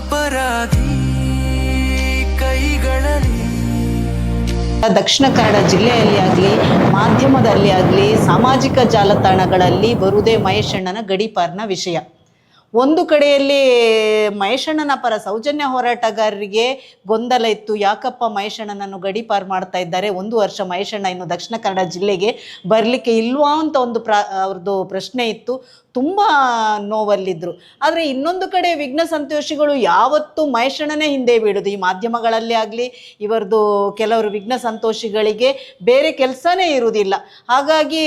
ಅಪರಾಧಿ ಕೈಗಳಲ್ಲಿ. ದಕ್ಷಿಣ ಕನ್ನಡ ಜಿಲ್ಲೆಯಲ್ಲಿ ಆಗಲಿ, ಮಾಧ್ಯಮದಲ್ಲಿ ಆಗಲಿ, ಸಾಮಾಜಿಕ ಜಾಲತಾಣಗಳಲ್ಲಿ ಬರುವುದೇ ಮಹೇಶಣ್ಣನ ಗಡೀಪಾರ್ನ ವಿಷಯ. ಒಂದು ಕಡೆಯಲ್ಲಿ ಮಹೇಶಣ್ಣನ ಪರ ಸೌಜನ್ಯ ಹೋರಾಟಗಾರರಿಗೆ ಗೊಂದಲ ಇತ್ತು. ಯಾಕಪ್ಪ ಮಹೇಶಣ್ಣನನ್ನು ಗಡೀಪಾರು ಮಾಡ್ತಾ ಇದ್ದಾರೆ? ಒಂದು ವರ್ಷ ಮಹೇಶಣ್ಣ ಇನ್ನು ದಕ್ಷಿಣ ಕನ್ನಡ ಜಿಲ್ಲೆಗೆ ಬರಲಿಕ್ಕೆ ಇಲ್ವಾ ಅಂತ ಒಂದು ಪ್ರಾ ಅವ್ರದ್ದು ಪ್ರಶ್ನೆ ಇತ್ತು. ತುಂಬ ನೋವಲ್ಲಿದ್ದರು ಆದರೆ ಇನ್ನೊಂದು ಕಡೆ ವಿಘ್ನ ಸಂತೋಷಿಗಳು ಯಾವತ್ತೂ ಮಹೇಶಣ್ಣನೇ ಹಿಂದೆ ಬೀಳೋದು. ಈ ಮಾಧ್ಯಮಗಳಲ್ಲಿ ಆಗಲಿ, ಇವರದು ಕೆಲವರು ವಿಘ್ನ ಸಂತೋಷಿಗಳಿಗೆ ಬೇರೆ ಕೆಲಸನೇ ಇರುವುದಿಲ್ಲ ಹಾಗಾಗಿ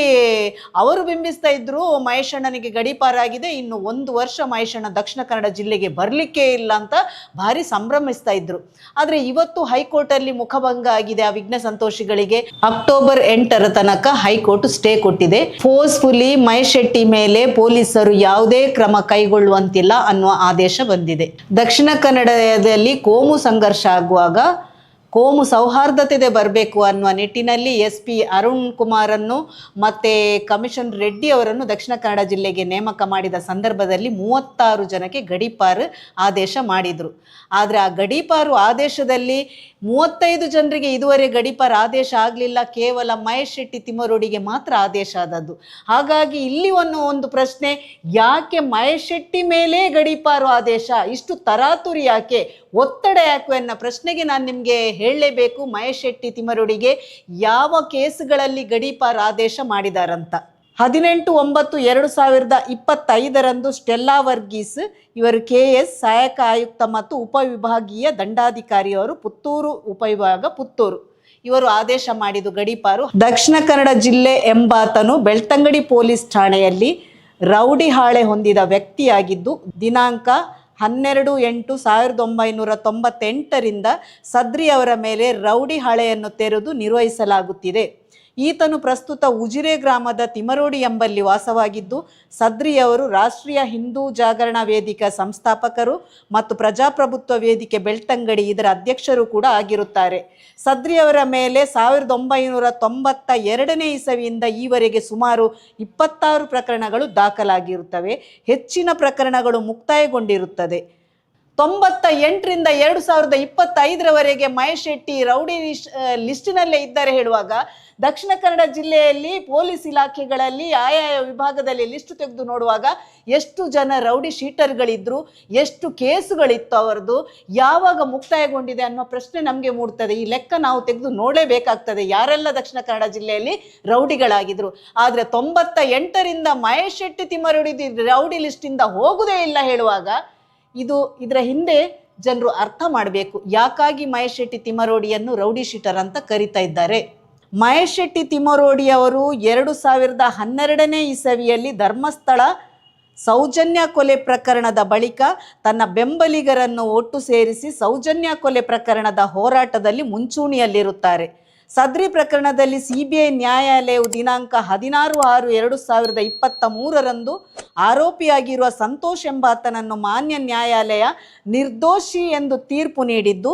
ಅವರು ಬಿಂಬಿಸ್ತಾ ಇದ್ದರು ಮಹೇಶಣ್ಣನಿಗೆ ಗಡೀಪಾರಾಗಿದೆ, ಇನ್ನು ಒಂದು ವರ್ಷ ಮಹೇಶಣ್ಣ ದಕ್ಷಿಣ ಕನ್ನಡ ಜಿಲ್ಲೆಗೆ ಬರಲಿಕ್ಕೆ ಇಲ್ಲ ಅಂತ ಭಾರಿ ಸಂಭ್ರಮಿಸ್ತಾ ಇದ್ದರು ಆದರೆ ಇವತ್ತು ಹೈಕೋರ್ಟಲ್ಲಿ ಮುಖಭಂಗ ಆಗಿದೆ ಆ ವಿಘ್ನ ಸಂತೋಷಿಗಳಿಗೆ. ಅಕ್ಟೋಬರ್ ಎಂಟರ ತನಕ ಹೈಕೋರ್ಟ್ ಸ್ಟೇ ಕೊಟ್ಟಿದೆ. ಫೋರ್ಸ್ಫುಲಿ ಮಹೇಶ್ ಶೆಟ್ಟಿ ಮೇಲೆ ಪೊಲೀಸರು ಯಾವುದೇ ಕ್ರಮ ಕೈಗೊಳ್ಳುವಂತಿಲ್ಲ ಅನ್ನುವ ಆದೇಶ ಬಂದಿದೆ. ದಕ್ಷಿಣ ಕನ್ನಡದಲ್ಲಿ ಕೋಮು ಸಂಘರ್ಷ ಆಗುವಾಗ ಕೋಮು ಸೌಹಾರ್ದತೆ ಬರಬೇಕು ಅನ್ನುವ ನಿಟ್ಟಿನಲ್ಲಿ ಎಸ್ ಪಿ ಅರುಣ್ ಕುಮಾರನ್ನು ಮತ್ತು ಕಮಿಷನ್ ರೆಡ್ಡಿ ಅವರನ್ನು ದಕ್ಷಿಣ ಕನ್ನಡ ಜಿಲ್ಲೆಗೆ ನೇಮಕ ಮಾಡಿದ ಸಂದರ್ಭದಲ್ಲಿ ಮೂವತ್ತಾರು ಜನಕ್ಕೆ ಗಡೀಪಾರು ಆದೇಶ ಮಾಡಿದರು. ಆದರೆ ಆ ಗಡೀಪಾರು ಆದೇಶದಲ್ಲಿ ಮೂವತ್ತೈದು ಜನರಿಗೆ ಇದುವರೆ ಗಡಿಪಾರ ಆದೇಶ ಆಗಲಿಲ್ಲ. ಕೇವಲ ಮಹೇಶ್ ಶೆಟ್ಟಿ ತಿಮ್ಮರೋಡಿಗೆ ಮಾತ್ರ ಆದೇಶ ಆದದ್ದು. ಹಾಗಾಗಿ ಇಲ್ಲಿ ಒಂದು ಒಂದು ಪ್ರಶ್ನೆ, ಯಾಕೆ ಮಹೇಶ್ ಶೆಟ್ಟಿ ಮೇಲೆ ಗಡಿಪಾರು ಆದೇಶ? ಇಷ್ಟು ತರಾತುರಿ ಯಾಕೆ? ಒತ್ತಡ ಯಾಕೆ ಅನ್ನೋ ಪ್ರಶ್ನೆಗೆ ನಾನು ನಿಮಗೆ ಹೇಳಲೇಬೇಕು ಮಹೇಶ್ ಶೆಟ್ಟಿ ತಿಮ್ಮರೋಡಿಗೆ. ಯಾವ ಕೇಸುಗಳಲ್ಲಿ ಗಡೀಪಾರು ಆದೇಶ ಮಾಡಿದಾರಂತ? ಹದಿನೆಂಟು, ಒಂಬತ್ತು, ಎರಡು ಸಾವಿರದ ಇಪ್ಪತ್ತೈದರಂದು ಸ್ಟೆಲ್ಲಾ ವರ್ಗೀಸ್, ಇವರು ಕೆ ಎಸ್ ಸಹಾಯಕ ಆಯುಕ್ತ ಮತ್ತು ಉಪವಿಭಾಗೀಯ ದಂಡಾಧಿಕಾರಿಯವರು ಪುತ್ತೂರು ಉಪವಿಭಾಗ ಪುತ್ತೂರು. ಇವರು ಆದೇಶ ಮಾಡಿದ್ದು ಗಡೀಪಾರು. ದಕ್ಷಿಣ ಕನ್ನಡ ಜಿಲ್ಲೆ ಎಂಬಾತನು ಬೆಳ್ತಂಗಡಿ ಪೊಲೀಸ್ ಠಾಣೆಯಲ್ಲಿ ರೌಡಿ ಹಾಳೆ ಹೊಂದಿದ ವ್ಯಕ್ತಿಯಾಗಿದ್ದು, ದಿನಾಂಕ ಹನ್ನೆರಡು, ಎಂಟು, ಸಾವಿರದ ಒಂಬೈನೂರ ತೊಂಬತ್ತೆಂಟರಿಂದ ಸದ್ರಿ ಅವರ ಮೇಲೆ ರೌಡಿ ಹಾಳೆಯನ್ನು ತೆರೆದು ನಿರ್ವಹಿಸಲಾಗುತ್ತಿದೆ. ಈತನು ಪ್ರಸ್ತುತ ಉಜಿರೆ ಗ್ರಾಮದ ತಿಮರೋಡಿ ಎಂಬಲ್ಲಿ ವಾಸವಾಗಿದ್ದು, ಸದ್ರಿಯವರು ರಾಷ್ಟ್ರೀಯ ಹಿಂದೂ ಜಾಗರಣ ವೇದಿಕೆ ಸಂಸ್ಥಾಪಕರು ಮತ್ತು ಪ್ರಜಾಪ್ರಭುತ್ವ ವೇದಿಕೆ ಬೆಳ್ತಂಗಡಿ ಇದರ ಅಧ್ಯಕ್ಷರು ಕೂಡ ಆಗಿರುತ್ತಾರೆ. ಸದ್ರಿಯವರ ಮೇಲೆ ಸಾವಿರದ ಒಂಬೈನೂರ ತೊಂಬತ್ತ ಎರಡನೇ ಇಸವಿಯಿಂದ ಈವರೆಗೆ ಸುಮಾರು ಇಪ್ಪತ್ತಾರು ಪ್ರಕರಣಗಳು ದಾಖಲಾಗಿರುತ್ತವೆ. ಹೆಚ್ಚಿನ ಪ್ರಕರಣಗಳು ಮುಕ್ತಾಯಗೊಂಡಿರುತ್ತದೆ. ತೊಂಬತ್ತ ಎಂಟರಿಂದ ಎರಡು ಸಾವಿರದ ಇಪ್ಪತ್ತೈದರವರೆಗೆ ಮಹೇಶ್ ಶೆಟ್ಟಿ ರೌಡಿ ಲಿಸ್ಟ್ ಲಿಸ್ಟಿನಲ್ಲೇ ಇದ್ದಾರೆ ಹೇಳುವಾಗ, ದಕ್ಷಿಣ ಕನ್ನಡ ಜಿಲ್ಲೆಯಲ್ಲಿ ಪೊಲೀಸ್ ಇಲಾಖೆಗಳಲ್ಲಿ ಆಯಾಯ ವಿಭಾಗದಲ್ಲಿ ಲಿಸ್ಟ್ ತೆಗೆದು ನೋಡುವಾಗ ಎಷ್ಟು ಜನ ರೌಡಿ ಶೀಟರ್ಗಳಿದ್ರು, ಎಷ್ಟು ಕೇಸುಗಳಿತ್ತು ಅವರದು ಯಾವಾಗ ಮುಕ್ತಾಯಗೊಂಡಿದೆ ಅನ್ನೋ ಪ್ರಶ್ನೆ ನಮಗೆ ಮೂಡ್ತದೆ. ಈ ಲೆಕ್ಕ ನಾವು ತೆಗೆದು ನೋಡಲೇಬೇಕಾಗ್ತದೆ ಯಾರೆಲ್ಲ ದಕ್ಷಿಣ ಕನ್ನಡ ಜಿಲ್ಲೆಯಲ್ಲಿ ರೌಡಿಗಳಾಗಿದ್ರು. ಆದರೆ ತೊಂಬತ್ತ ಎಂಟರಿಂದ ಮಹೇಶ್ ಶೆಟ್ಟಿ ತಿಮ್ಮರುಡಿದ ರೌಡಿ ಲಿಸ್ಟಿಂದ ಹೋಗುದೇ ಇಲ್ಲ ಹೇಳುವಾಗ ಇದು ಇದರ ಹಿಂದೆ ಜನರು ಅರ್ಥ ಮಾಡಬೇಕು. ಯಾಕಾಗಿ ಮಹೇಶ್ ಶೆಟ್ಟಿ ತಿಮ್ಮರೋಡಿಯನ್ನು ರೌಡಿ ಶೀಟರ್ ಅಂತ ಕರಿತಾ ಇದ್ದಾರೆ? ಮಹೇಶ್ ಶೆಟ್ಟಿ ತಿಮ್ಮರೋಡಿ ಅವರು ಎರಡು ಸಾವಿರದ ಹನ್ನೆರಡನೇ ಇಸವಿಯಲ್ಲಿ ಧರ್ಮಸ್ಥಳ ಸೌಜನ್ಯ ಕೊಲೆ ಪ್ರಕರಣದ ಬಳಿಕ ತನ್ನ ಬೆಂಬಲಿಗರನ್ನು ಒಟ್ಟು ಸೇರಿಸಿ ಸೌಜನ್ಯ ಕೊಲೆ ಪ್ರಕರಣದ ಹೋರಾಟದಲ್ಲಿ ಮುಂಚೂಣಿಯಲ್ಲಿರುತ್ತಾರೆ. ಸದ್ರಿ ಪ್ರಕರಣದಲ್ಲಿ ಸಿಬಿಐ ನ್ಯಾಯಾಲಯವು ದಿನಾಂಕ ಹದಿನಾರು ಆರು ಎರಡು ಸಾವಿರದ ಇಪ್ಪತ್ತ ಮೂರರಂದು ಆರೋಪಿಯಾಗಿರುವ ಸಂತೋಷ್ ಎಂಬಾತನನ್ನು ಮಾನ್ಯ ನ್ಯಾಯಾಲಯ ನಿರ್ದೋಷಿ ಎಂದು ತೀರ್ಪು ನೀಡಿದ್ದು,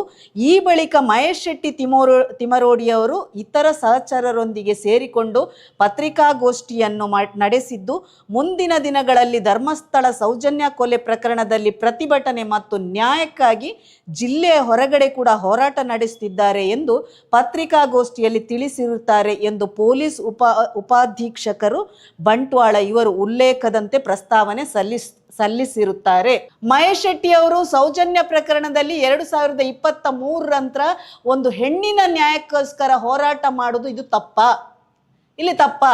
ಈ ಬಳಿಕ ಮಹೇಶ್ ಶೆಟ್ಟಿ ತಿಮೋರೋ ತಿಮರೋಡಿಯವರು ಇತರ ಸಹಚರರೊಂದಿಗೆ ಸೇರಿಕೊಂಡು ಪತ್ರಿಕಾಗೋಷ್ಠಿಯನ್ನು ನಡೆಸಿದ್ದು, ಮುಂದಿನ ದಿನಗಳಲ್ಲಿ ಧರ್ಮಸ್ಥಳ ಸೌಜನ್ಯ ಕೊಲೆ ಪ್ರಕರಣದಲ್ಲಿ ಪ್ರತಿಭಟನೆ ಮತ್ತು ನ್ಯಾಯಕ್ಕಾಗಿ ಜಿಲ್ಲೆಯ ಹೊರಗಡೆ ಕೂಡ ಹೋರಾಟ ನಡೆಸುತ್ತಿದ್ದಾರೆ ಎಂದು ಪತ್ರಿಕಾಗೋಷ್ಠಿಯಲ್ಲಿ ತಿಳಿಸಿರುತ್ತಾರೆ ಎಂದು ಪೊಲೀಸ್ ಉಪ, ಉಪಾಧೀಕ್ಷಕರು ಬಂಟ್ವಾಳ ಇವರು ಉಲ್ಲೇಖದಂತೆ ಪ್ರಸ್ತಾವನೆ ಸಲ್ಲಿಸ್, ಸಲ್ಲಿಸಿರುತ್ತಾರೆ. ಮಹೇಶ್ ಶೆಟ್ಟಿ ಅವರು ಸೌಜನ್ಯ ಪ್ರಕರಣದಲ್ಲಿ ಎರಡು ಸಾವಿರದ ಇಪ್ಪತ್ತ ಮೂರರಂತರ ಒಂದು ಹೆಣ್ಣಿನ ನ್ಯಾಯಕ್ಕೋಸ್ಕರ ಹೋರಾಟ ಮಾಡುವುದು ಇದು ತಪ್ಪ. ಇಲ್ಲಿ ತಪ್ಪ.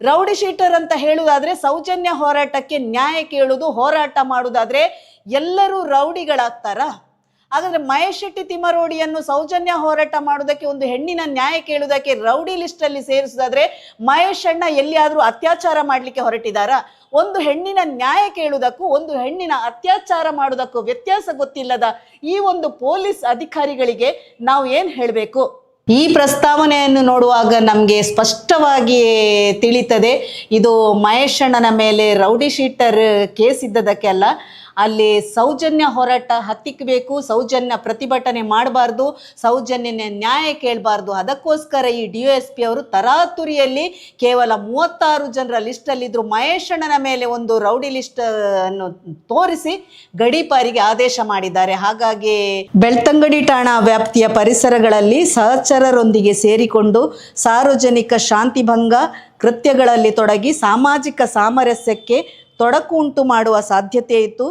ರೌಡಿ ಶೀಟರ್ ಅಂತ ಹೇಳುವುದಾದ್ರೆ ಸೌಜನ್ಯ ಹೋರಾಟಕ್ಕೆ ನ್ಯಾಯ ಕೇಳುವುದು, ಹೋರಾಟ ಮಾಡುವುದಾದ್ರೆ ಎಲ್ಲರೂ ರೌಡಿಗಳಾಗ್ತಾರ? ಹಾಗಾದ್ರೆ ಮಹೇಶ್ ಶೆಟ್ಟಿ ತಿಮ್ಮರೋಡಿಯನ್ನು ಸೌಜನ್ಯ ಹೋರಾಟ ಮಾಡೋದಕ್ಕೆ ಒಂದು ಹೆಣ್ಣಿನ ನ್ಯಾಯ ಕೇಳುವುದಕ್ಕೆ ರೌಡಿ ಲಿಸ್ಟ್ ಅಲ್ಲಿ ಸೇರಿಸುವುದಾದ್ರೆ ಮಹೇಶ್ ಅಣ್ಣ ಎಲ್ಲಿಯಾದರೂ ಅತ್ಯಾಚಾರ ಮಾಡ್ಲಿಕ್ಕೆ ಹೊರಟಿದಾರಾ ಒಂದು ಹೆಣ್ಣಿನ ನ್ಯಾಯ ಕೇಳುವುದಕ್ಕೂ ಒಂದು ಹೆಣ್ಣಿನ ಅತ್ಯಾಚಾರ ಮಾಡುವುದಕ್ಕೂ ವ್ಯತ್ಯಾಸ ಗೊತ್ತಿಲ್ಲದ ಈ ಒಂದು ಪೊಲೀಸ್ ಅಧಿಕಾರಿಗಳಿಗೆ ನಾವು ಏನು ಹೇಳಬೇಕು? ಈ ಪ್ರಸ್ತಾವನೆಯನ್ನು ನೋಡುವಾಗ ನಮಗೆ ಸ್ಪಷ್ಟವಾಗಿ ತಿಳಿತದೆ, ಇದು ಮಹೇಶಣ್ಣನ ಮೇಲೆ ರೌಡಿ ಶೀಟರ್ ಕೇಸ್ ಇದ್ದದಕ್ಕೆ ಅಲ್ಲ. ಅಲ್ಲಿ ಸೌಜನ್ಯ ಹೋರಾಟ ಹತ್ತಿಕ್ಕಬೇಕು ಸೌಜನ್ಯ ಪ್ರತಿಭಟನೆ ಮಾಡಬಾರ್ದು ಸೌಜನ್ಯ ನ್ಯಾಯ ಕೇಳಬಾರ್ದು. ಅದಕ್ಕೋಸ್ಕರ ಈ ಡಿ ಎಸ್ ಪಿ ಅವರು ತರಾತುರಿಯಲ್ಲಿ ಕೇವಲ ಮೂವತ್ತಾರು ಜನರ ಲಿಸ್ಟಲ್ಲಿದ್ದರು ಮಹೇಶಣ್ಣನ ಮೇಲೆ ಒಂದು ರೌಡಿ ಲಿಸ್ಟ್ ಅನ್ನು ತೋರಿಸಿ ಗಡೀಪಾರಿಗೆ ಆದೇಶ ಮಾಡಿದ್ದಾರೆ. ಹಾಗಾಗಿ ಬೆಳ್ತಂಗಡಿ ಠಾಣಾ ವ್ಯಾಪ್ತಿಯ ಪರಿಸರಗಳಲ್ಲಿ ಸಹಚರರೊಂದಿಗೆ ಸೇರಿಕೊಂಡು ಸಾರ್ವಜನಿಕ ಶಾಂತಿಭಂಗ ಕೃತ್ಯಗಳಲ್ಲಿ ತೊಡಗಿ ಸಾಮಾಜಿಕ ಸಾಮರಸ್ಯಕ್ಕೆ ತೊಡಕು ಉಂಟು ಮಾಡುವ ಸಾಧ್ಯತೆ ಇತ್ತು.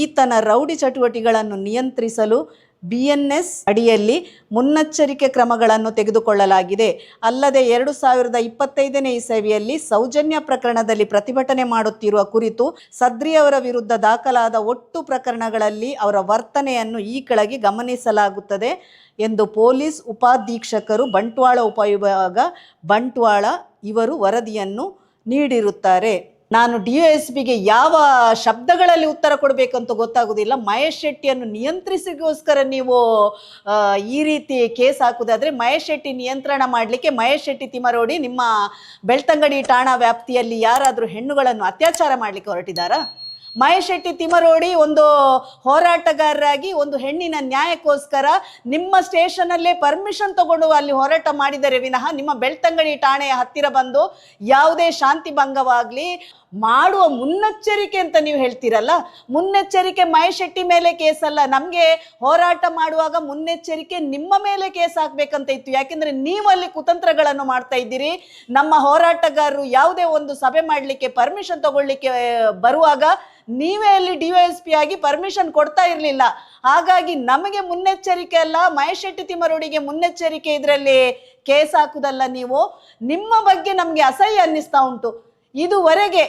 ಈತನ ರೌಡಿ ಚಟುವಟಿಕೆಗಳನ್ನು ನಿಯಂತ್ರಿಸಲು ಬಿ ಎನ್ ಎಸ್ ಅಡಿಯಲ್ಲಿ ಮುನ್ನೆಚ್ಚರಿಕೆ ಕ್ರಮಗಳನ್ನು ತೆಗೆದುಕೊಳ್ಳಲಾಗಿದೆ. ಅಲ್ಲದೆ ಎರಡು ಸಾವಿರದ ಇಪ್ಪತ್ತೈದನೇ ಇಸವಿಯಲ್ಲಿ ಸೌಜನ್ಯ ಪ್ರಕರಣದಲ್ಲಿ ಪ್ರತಿಭಟನೆ ಮಾಡುತ್ತಿರುವ ಕುರಿತು ಸದ್ರಿಯವರ ವಿರುದ್ಧ ದಾಖಲಾದ ಒಟ್ಟು ಪ್ರಕರಣಗಳಲ್ಲಿ ಅವರ ವರ್ತನೆಯನ್ನು ಈ ಕೆಳಗೆ ಗಮನಿಸಲಾಗುತ್ತದೆ ಎಂದು ಪೊಲೀಸ್ ಉಪಾಧೀಕ್ಷಕರು ಬಂಟ್ವಾಳ ಉಪವಿಭಾಗ ಬಂಟ್ವಾಳ ಇವರು ವರದಿಯನ್ನು ನೀಡಿರುತ್ತಾರೆ. ನಾನು ಡಿ ಎಸ್ ಪಿಗೆ ಯಾವ ಶಬ್ದಗಳಲ್ಲಿ ಉತ್ತರ ಕೊಡಬೇಕಂತ ಗೊತ್ತಾಗೋದಿಲ್ಲ. ಮಹೇಶ್ ಶೆಟ್ಟಿಯನ್ನು ನಿಯಂತ್ರಿಸಿಗೋಸ್ಕರ ನೀವು ಈ ರೀತಿ ಕೇಸ್ ಹಾಕುದಾದ್ರೆ ಮಹೇಶ್ ಶೆಟ್ಟಿ ನಿಯಂತ್ರಣ ಮಾಡಲಿಕ್ಕೆ ಮಹೇಶ್ ಶೆಟ್ಟಿ ತಿಮರೋಡಿ ನಿಮ್ಮ ಬೆಳ್ತಂಗಡಿ ಠಾಣಾ ವ್ಯಾಪ್ತಿಯಲ್ಲಿ ಯಾರಾದರೂ ಹೆಣ್ಣುಗಳನ್ನು ಅತ್ಯಾಚಾರ ಮಾಡಲಿಕ್ಕೆ ಹೊರಟಿದ್ದಾರಾ? ಮಹೇಶ್ ಶೆಟ್ಟಿ ತಿಮರೋಡಿ ಒಂದು ಹೋರಾಟಗಾರರಾಗಿ, ಒಂದು ಹೆಣ್ಣಿನ ನ್ಯಾಯಕ್ಕೋಸ್ಕರ ನಿಮ್ಮ ಸ್ಟೇಷನಲ್ಲೇ ಪರ್ಮಿಷನ್ ತಗೊಂಡು ಅಲ್ಲಿ ಹೋರಾಟ ಮಾಡಿದರೆ ವಿನಃ ನಿಮ್ಮ ಬೆಳ್ತಂಗಡಿ ಠಾಣೆಯ ಹತ್ತಿರ ಬಂದು ಯಾವುದೇ ಶಾಂತಿ ಭಂಗವಾಗಲಿ ಮಾಡುವ ಮುನ್ನೆಚ್ಚರಿಕೆ ಅಂತ ನೀವು ಹೇಳ್ತೀರಲ್ಲ? ಮುನ್ನೆಚ್ಚರಿಕೆ ಮಹೇಶ್ ಮೇಲೆ ಕೇಸಲ್ಲ ನಮಗೆ ಹೋರಾಟ ಮಾಡುವಾಗ ಮುನ್ನೆಚ್ಚರಿಕೆ ನಿಮ್ಮ ಮೇಲೆ ಕೇಸ್ ಹಾಕ್ಬೇಕಂತ ಇತ್ತು. ಯಾಕೆಂದ್ರೆ ನೀವು ಅಲ್ಲಿ ಕುತಂತ್ರಗಳನ್ನು ಮಾಡ್ತಾ ಇದ್ದೀರಿ. ನಮ್ಮ ಹೋರಾಟಗಾರರು ಯಾವುದೇ ಒಂದು ಸಭೆ ಮಾಡಲಿಕ್ಕೆ ಪರ್ಮಿಷನ್ ತಗೊಳ್ಳಿಕ್ಕೆ ಬರುವಾಗ ನೀವೇ ಅಲ್ಲಿ ಡಿ ಎಸ್ ಪಿ ಆಗಿ ಪರ್ಮಿಷನ್ ಕೊಡ್ತಾ ಇರಲಿಲ್ಲ. ಹಾಗಾಗಿ ನಮಗೆ ಮುನ್ನೆಚ್ಚರಿಕೆ ಅಲ್ಲ. ಮಹೇಶ್ ಶೆಟ್ಟಿ ತಿಮ್ಮರೋಡಿಗೆ ಮುನ್ನೆಚ್ಚರಿಕೆ ಇದರಲ್ಲಿ ಕೇಸ್ ಹಾಕುದಲ್ಲ ನೀವು. ನಿಮ್ಮ ಬಗ್ಗೆ ನಮಗೆ ಅಸಹ್ಯ ಅನ್ನಿಸ್ತಾ ಉಂಟು. ಇದುವರೆಗೆ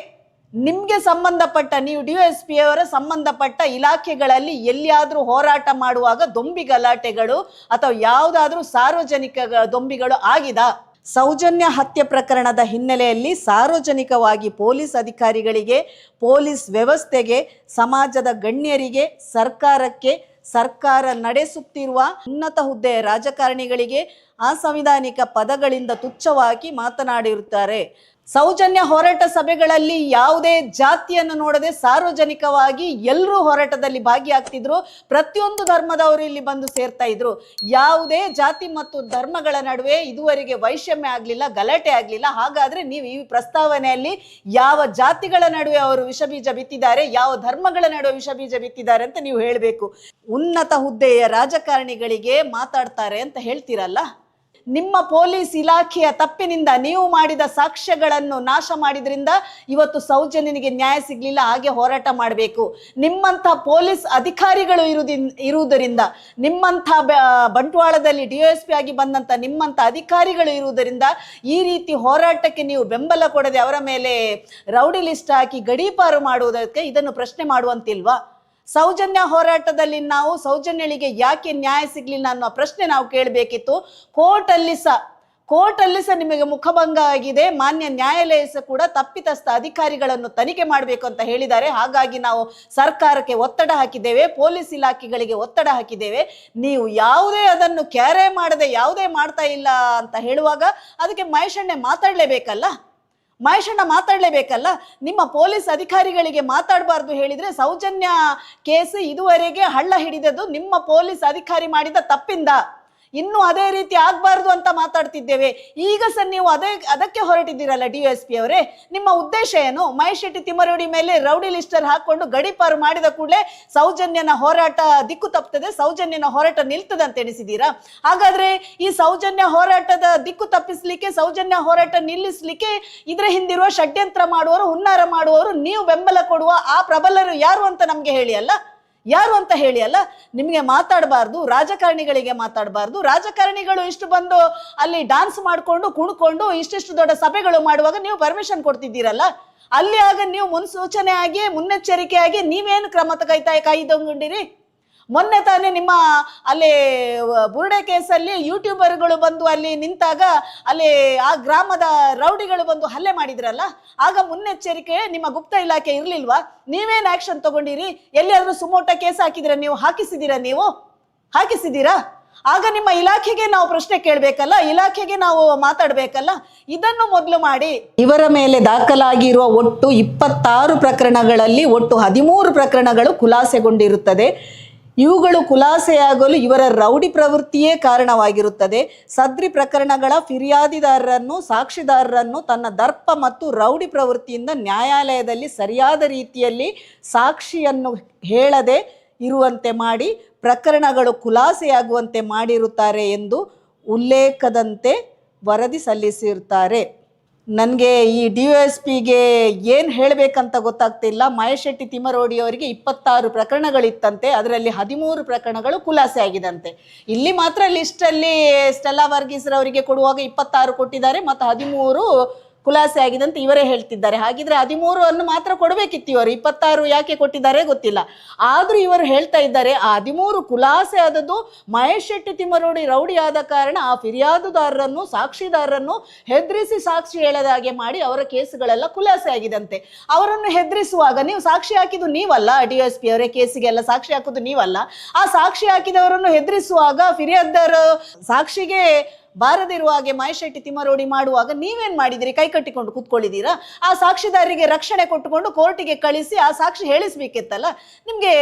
ನಿಮಗೆ ಸಂಬಂಧಪಟ್ಟ, ನೀವು ಡಿ ಎಸ್ ಪಿ ಅವರ ಸಂಬಂಧಪಟ್ಟ ಇಲಾಖೆಗಳಲ್ಲಿ ಎಲ್ಲಿಯಾದರೂ ಹೋರಾಟ ಮಾಡುವಾಗ ದೊಂಬಿ ಗಲಾಟೆಗಳು ಅಥವಾ ಯಾವುದಾದ್ರೂ ಸಾರ್ವಜನಿಕ ದೊಂಬಿಗಳು ಆಗಿದ? ಸೌಜನ್ಯ ಹತ್ಯೆ ಪ್ರಕರಣದ ಹಿನ್ನೆಲೆಯಲ್ಲಿ ಸಾರ್ವಜನಿಕವಾಗಿ ಪೊಲೀಸ್ ಅಧಿಕಾರಿಗಳಿಗೆ, ಪೊಲೀಸ್ ವ್ಯವಸ್ಥೆಗೆ, ಸಮಾಜದ ಗಣ್ಯರಿಗೆ, ಸರ್ಕಾರಕ್ಕೆ, ಸರ್ಕಾರ ನಡೆಸುತ್ತಿರುವ ಉನ್ನತ ಹುದ್ದೆಯ ರಾಜಕಾರಣಿಗಳಿಗೆ ಅಸಂವಿಧಾನಿಕ ಪದಗಳಿಂದ ತುಚ್ಛವಾಗಿ ಮಾತನಾಡಿರುತ್ತಾರೆ. ಸೌಜನ್ಯ ಹೋರಾಟ ಸಭೆಗಳಲ್ಲಿ ಯಾವುದೇ ಜಾತಿಯನ್ನು ನೋಡದೆ ಸಾರ್ವಜನಿಕವಾಗಿ ಎಲ್ಲರೂ ಹೋರಾಟದಲ್ಲಿ ಭಾಗಿಯಾಗ್ತಿದ್ರು. ಪ್ರತಿಯೊಂದು ಧರ್ಮದವರು ಇಲ್ಲಿ ಬಂದು ಸೇರ್ತಾ ಇದ್ರು. ಯಾವುದೇ ಜಾತಿ ಮತ್ತು ಧರ್ಮಗಳ ನಡುವೆ ಇದುವರೆಗೆ ವೈಷಮ್ಯ ಆಗಲಿಲ್ಲ, ಗಲಾಟೆ ಆಗಲಿಲ್ಲ. ಹಾಗಾದ್ರೆ ನೀವು ಈ ಪ್ರಸ್ತಾವನೆಯಲ್ಲಿ ಯಾವ ಜಾತಿಗಳ ನಡುವೆ ಅವರು ವಿಷ ಬೀಜ ಬಿತ್ತಿದ್ದಾರೆ, ಯಾವ ಧರ್ಮಗಳ ನಡುವೆ ವಿಷ ಬೀಜ ಬಿತ್ತಿದ್ದಾರೆ ಅಂತ ನೀವು ಹೇಳಬೇಕು. ಉನ್ನತ ಹುದ್ದೆಯ ರಾಜಕಾರಣಿಗಳಿಗೆ ಮಾತಾಡ್ತಾರೆ ಅಂತ ಹೇಳ್ತೀರಲ್ಲ? ನಿಮ್ಮ ಪೊಲೀಸ್ ಇಲಾಖೆಯ ತಪ್ಪಿನಿಂದ ನೀವು ಮಾಡಿದ ಸಾಕ್ಷ್ಯಗಳನ್ನು ನಾಶ ಮಾಡಿದ್ರಿಂದ ಇವತ್ತು ಸೌಜನ್ಯನಿಗೆ ನ್ಯಾಯ ಸಿಗಲಿಲ್ಲ, ಹಾಗೆ ಹೋರಾಟ ಮಾಡಬೇಕು. ನಿಮ್ಮಂಥ ಪೊಲೀಸ್ ಅಧಿಕಾರಿಗಳು ಇರುದಿನ್, ಇರುವುದರಿಂದ, ನಿಮ್ಮಂಥ ಬಂಟ್ವಾಳದಲ್ಲಿ ಡಿ ಎಸ್ ಪಿ ಆಗಿ ಬಂದಂಥ ನಿಮ್ಮಂಥ ಅಧಿಕಾರಿಗಳು ಇರುವುದರಿಂದ ಈ ರೀತಿ ಹೋರಾಟಕ್ಕೆ ನೀವು ಬೆಂಬಲ ಕೊಡದೆ ಅವರ ಮೇಲೆ ರೌಡಿ ಲಿಸ್ಟ್ ಹಾಕಿ ಗಡೀಪಾರು ಮಾಡುವುದಕ್ಕೆ ಇದನ್ನು ಪ್ರಶ್ನೆ ಮಾಡುವಂತಿಲ್ವಾ? ಸೌಜನ್ಯ ಹೋರಾಟದಲ್ಲಿ ನಾವು ಸೌಜನ್ಯಳಿಗೆ ಯಾಕೆ ನ್ಯಾಯ ಸಿಗ್ಲಿಲ್ಲ ಅನ್ನೋ ಪ್ರಶ್ನೆ ನಾವು ಕೇಳಬೇಕಿತ್ತು. ಕೋರ್ಟಲ್ಲಿ ಸಹ ಕೋರ್ಟಲ್ಲಿ ಸಹ ನಿಮಗೆ ಮುಖಭಂಗ ಆಗಿದೆ. ಮಾನ್ಯ ನ್ಯಾಯಾಲಯ ಸಹ ಕೂಡ ತಪ್ಪಿತಸ್ಥ ಅಧಿಕಾರಿಗಳನ್ನು ತನಿಖೆ ಮಾಡಬೇಕು ಅಂತ ಹೇಳಿದ್ದಾರೆ. ಹಾಗಾಗಿ ನಾವು ಸರ್ಕಾರಕ್ಕೆ ಒತ್ತಡ ಹಾಕಿದ್ದೇವೆ. ಪೊಲೀಸ್ ಇಲಾಖೆಗಳಿಗೆ ಒತ್ತಡ ಹಾಕಿದ್ದೇವೆ. ನೀವು ಯಾವುದೇ ಅದನ್ನು ಕ್ಯಾರೆ ಮಾಡದೆ ಯಾವುದೇ ಮಾಡ್ತಾ ಇಲ್ಲ ಅಂತ ಹೇಳುವಾಗ ಅದಕ್ಕೆ ಮಹೇಶಣ್ಣೆ ಮಾತಾಡಲೇಬೇಕಲ್ಲ? ಮಹೇಶಣ್ಣ ಮಾತಾಡಲೇಬೇಕಲ್ಲ? ನಿಮ್ಮ ಪೊಲೀಸ್ ಅಧಿಕಾರಿಗಳಿಗೆ ಮಾತಾಡಬಾರ್ದು ಹೇಳಿದರೆ ಸೌಜನ್ಯ ಕೇಸ್ ಇದುವರೆಗೆ ಹಳ್ಳ ಹಿಡಿದದ್ದು ನಿಮ್ಮ ಪೊಲೀಸ್ ಅಧಿಕಾರಿ ಮಾಡಿದ ತಪ್ಪಿಂದ. ಇನ್ನು ಅದೇ ರೀತಿ ಆಗಬಾರ್ದು ಅಂತ ಮಾತಾಡ್ತಿದ್ದೇವೆ. ಈಗ ಸರ್ ನೀವು ಅದೇ, ಅದಕ್ಕೆ ಹೊರಟಿದ್ದೀರಲ್ಲ ಡಿ ಎಸ್ ಪಿ ಅವರೇ. ನಿಮ್ಮ ಉದ್ದೇಶ ಏನು? ಮಹೇಶ್ ಶೆಟ್ಟಿ ತಿಮ್ಮರೋಡಿ ಮೇಲೆ ರೌಡಿ ಲಿಸ್ಟರ್ ಹಾಕೊಂಡು ಗಡಿಪಾರು ಮಾಡಿದ ಕೂಡಲೇ ಸೌಜನ್ಯನ ಹೋರಾಟ ದಿಕ್ಕು ತಪ್ಪುತ್ತದೆ, ಸೌಜನ್ಯನ ಹೋರಾಟ ನಿಲ್ತದೆ ಅಂತ ಎಣಿಸಿದ್ದೀರಾ? ಹಾಗಾದ್ರೆ ಈ ಸೌಜನ್ಯ ಹೋರಾಟದ ದಿಕ್ಕು ತಪ್ಪಿಸ್ಲಿಕ್ಕೆ, ಸೌಜನ್ಯ ಹೋರಾಟ ನಿಲ್ಲಿಸ್ಲಿಕ್ಕೆ ಇದರ ಹಿಂದಿರುವ ಷಡ್ಯಂತ್ರ ಮಾಡುವವರು, ಹುನ್ನಾರ ಮಾಡುವವರು, ನೀವು ಬೆಂಬಲ ಕೊಡುವ ಆ ಪ್ರಬಲರು ಯಾರು ಅಂತ ನಮಗೆ ಹೇಳಿ ಅಲ್ಲ? ಯಾರು ಅಂತ ಹೇಳಿ ಅಲ್ಲ, ನಿಮಗೆ ಮಾತಾಡಬಾರ್ದು, ರಾಜಕಾರಣಿಗಳಿಗೆ ಮಾತಾಡಬಾರ್ದು. ರಾಜಕಾರಣಿಗಳು ಇಷ್ಟು ಬಂದು ಅಲ್ಲಿ ಡಾನ್ಸ್ ಮಾಡಿಕೊಂಡು, ಕುಣ್ಕೊಂಡು, ಇಷ್ಟಿಷ್ಟು ದೊಡ್ಡ ಸಭೆಗಳು ಮಾಡುವಾಗ ನೀವು ಪರ್ಮಿಷನ್ ಕೊಡ್ತಿದ್ದೀರಲ್ಲ, ಅಲ್ಲಿ ಆಗ ನೀವು ಮುನ್ಸೂಚನೆ ಆಗಿ ಮುನ್ನೆಚ್ಚರಿಕೆ ಆಗಿ ನೀವೇನು ಕ್ರಮ ಕೈತಾ ಕಾಯ್ದುಕೊಂಡಿರಿ ಮೊನ್ನೆ ತಾನೇ ನಿಮ್ಮ ಅಲ್ಲಿ ಬುರುಡೆ ಕೇಸಲ್ಲಿ ಯೂಟ್ಯೂಬರ್ಗಳು ಬಂದು ಅಲ್ಲಿ ನಿಂತಾಗ ಅಲ್ಲಿ ಆ ಗ್ರಾಮದ ರೌಡಿಗಳು ಬಂದು ಹಲ್ಲೆ ಮಾಡಿದ್ರಲ್ಲ? ಆಗ ಮುನ್ನೆಚ್ಚರಿಕೆ ನಿಮ್ಮ ಗುಪ್ತ ಇಲಾಖೆ ಇರಲಿಲ್ವಾ? ನೀವೇನು ಆ್ಯಕ್ಷನ್ ತಗೊಂಡಿರಿ? ಎಲ್ಲಿಯಾದರೂ ಸುಮೋಟ ಕೇಸ್ ಹಾಕಿದ್ರೆ ನೀವು ಹಾಕಿಸಿದ್ದೀರಾ ನೀವು? ಹಾಕಿಸಿದ್ದೀರಾ ಆಗ ನಿಮ್ಮ ಇಲಾಖೆಗೆ ನಾವು ಪ್ರಶ್ನೆ ಕೇಳಬೇಕಲ್ಲ? ಇಲಾಖೆಗೆ ನಾವು ಮಾತಾಡಬೇಕಲ್ಲ? ಇದನ್ನು ಮೊದಲು ಮಾಡಿ. ಇವರ ಮೇಲೆ ದಾಖಲಾಗಿರುವ ಒಟ್ಟು ಇಪ್ಪತ್ತಾರು ಪ್ರಕರಣಗಳಲ್ಲಿ ಒಟ್ಟು ಹದಿಮೂರು ಪ್ರಕರಣಗಳು ಖುಲಾಸೆಗೊಂಡಿರುತ್ತದೆ. ಇವುಗಳು ಖುಲಾಸೆಯಾಗಲು ಇವರ ರೌಡಿ ಪ್ರವೃತ್ತಿಯೇ ಕಾರಣವಾಗಿರುತ್ತದೆ. ಸದ್ರಿ ಪ್ರಕರಣಗಳ ಫಿರ್ಯಾದಿದಾರರನ್ನು, ಸಾಕ್ಷಿದಾರರನ್ನು ತನ್ನ ದರ್ಪ ಮತ್ತು ರೌಡಿ ಪ್ರವೃತ್ತಿಯಿಂದ ನ್ಯಾಯಾಲಯದಲ್ಲಿ ಸರಿಯಾದ ರೀತಿಯಲ್ಲಿ ಸಾಕ್ಷಿಯನ್ನು ಹೇಳದೆ ಇರುವಂತೆ ಮಾಡಿ, ಪ್ರಕರಣಗಳು ಖುಲಾಸೆಯಾಗುವಂತೆ ಮಾಡಿರುತ್ತಾರೆ ಎಂದು ಉಲ್ಲೇಖದಂತೆ ವರದಿ ಸಲ್ಲಿಸಿರುತ್ತಾರೆ. ನನಗೆ ಈ ಡಿ ಎಸ್ ಪಿಗೆ ಏನು ಹೇಳಬೇಕಂತ ಗೊತ್ತಾಗ್ತಿಲ್ಲ. ಮಹೇಶ್ ಶೆಟ್ಟಿ ತಿಮ್ಮರೋಡಿ ಅವರಿಗೆ ಇಪ್ಪತ್ತಾರು ಪ್ರಕರಣಗಳಿತ್ತಂತೆ. ಅದರಲ್ಲಿ ಹದಿಮೂರು ಪ್ರಕರಣಗಳು ಖುಲಾಸೆ ಆಗಿದಂತೆ. ಇಲ್ಲಿ ಮಾತ್ರ ಲಿಸ್ಟಲ್ಲಿ ಸ್ಟೆಲ್ಲಾ ವರ್ಗೀಸ್ರವರಿಗೆ ಕೊಡುವಾಗ ಇಪ್ಪತ್ತಾರು ಕೊಟ್ಟಿದ್ದಾರೆ. ಮತ್ತು ಹದಿಮೂರು ಖುಲಾಸೆ ಅಂತ ಇವರೇ ಹೇಳ್ತಿದ್ದಾರೆ. ಹಾಗಿದ್ರೆ ಹದಿಮೂರು ಅನ್ನು ಮಾತ್ರ ಕೊಡಬೇಕಿತ್ತು ಇವರು. ಇಪ್ಪತ್ತಾರು ಯಾಕೆ ಕೊಟ್ಟಿದ್ದಾರೆ ಗೊತ್ತಿಲ್ಲ. ಆದರೂ ಇವರು ಹೇಳ್ತಾ ಇದ್ದಾರೆ, ಆ ಹದಿಮೂರು ಖುಲಾಸೆ ಆದದ್ದು ಮಹೇಶ್ ಶೆಟ್ಟಿ ತಿಮ್ಮರೋಡಿ ರೌಡಿ ಆದ ಕಾರಣ ಆ ಫಿರ್ಯಾದುದಾರರನ್ನು, ಸಾಕ್ಷಿದಾರರನ್ನು ಹೆದರಿಸಿ ಸಾಕ್ಷಿ ಹೇಳದ ಹಾಗೆ ಮಾಡಿ ಅವರ ಕೇಸುಗಳೆಲ್ಲ ಖುಲಾಸೆ ಆಗಿದಂತೆ. ಅವರನ್ನು ಹೆದರಿಸುವಾಗ ನೀವು ಸಾಕ್ಷಿ ಹಾಕಿದ್ದು ನೀವಲ್ಲ ಡಿ ಎಸ್ ಪಿ ಅವರೇ ಕೇಸಿಗೆಲ್ಲ ಸಾಕ್ಷಿ ಹಾಕೋದು ನೀವಲ್ಲ. ಆ ಸಾಕ್ಷಿ ಹಾಕಿದವರನ್ನು ಹೆದರಿಸುವಾಗ ಫಿರ್ಯಾದಾರ ಸಾಕ್ಷಿಗೆ ಬಾರದಿರುವ ಹಾಗೆ ಮಹೇಶ್ ಶೆಟ್ಟಿ ತಿಮ್ಮರೋಡಿ ಮಾಡುವಾಗ ನೀವೇನ್ ಮಾಡಿದಿರಿ? ಕೈ ಕಟ್ಟಿಕೊಂಡು ಕೂತ್ಕೊಳ್ಳಿದ್ದೀರಾ ಆ ಸಾಕ್ಷಿದಾರರಿಗೆ ರಕ್ಷಣೆ ಕೊಟ್ಟುಕೊಂಡು ಕೋರ್ಟಿಗೆ ಕಳಿಸಿ ಆ ಸಾಕ್ಷಿ ಹೇಳಿಸ್ಬೇಕಿತ್ತಲ್ಲ? ನಿಮಗೆ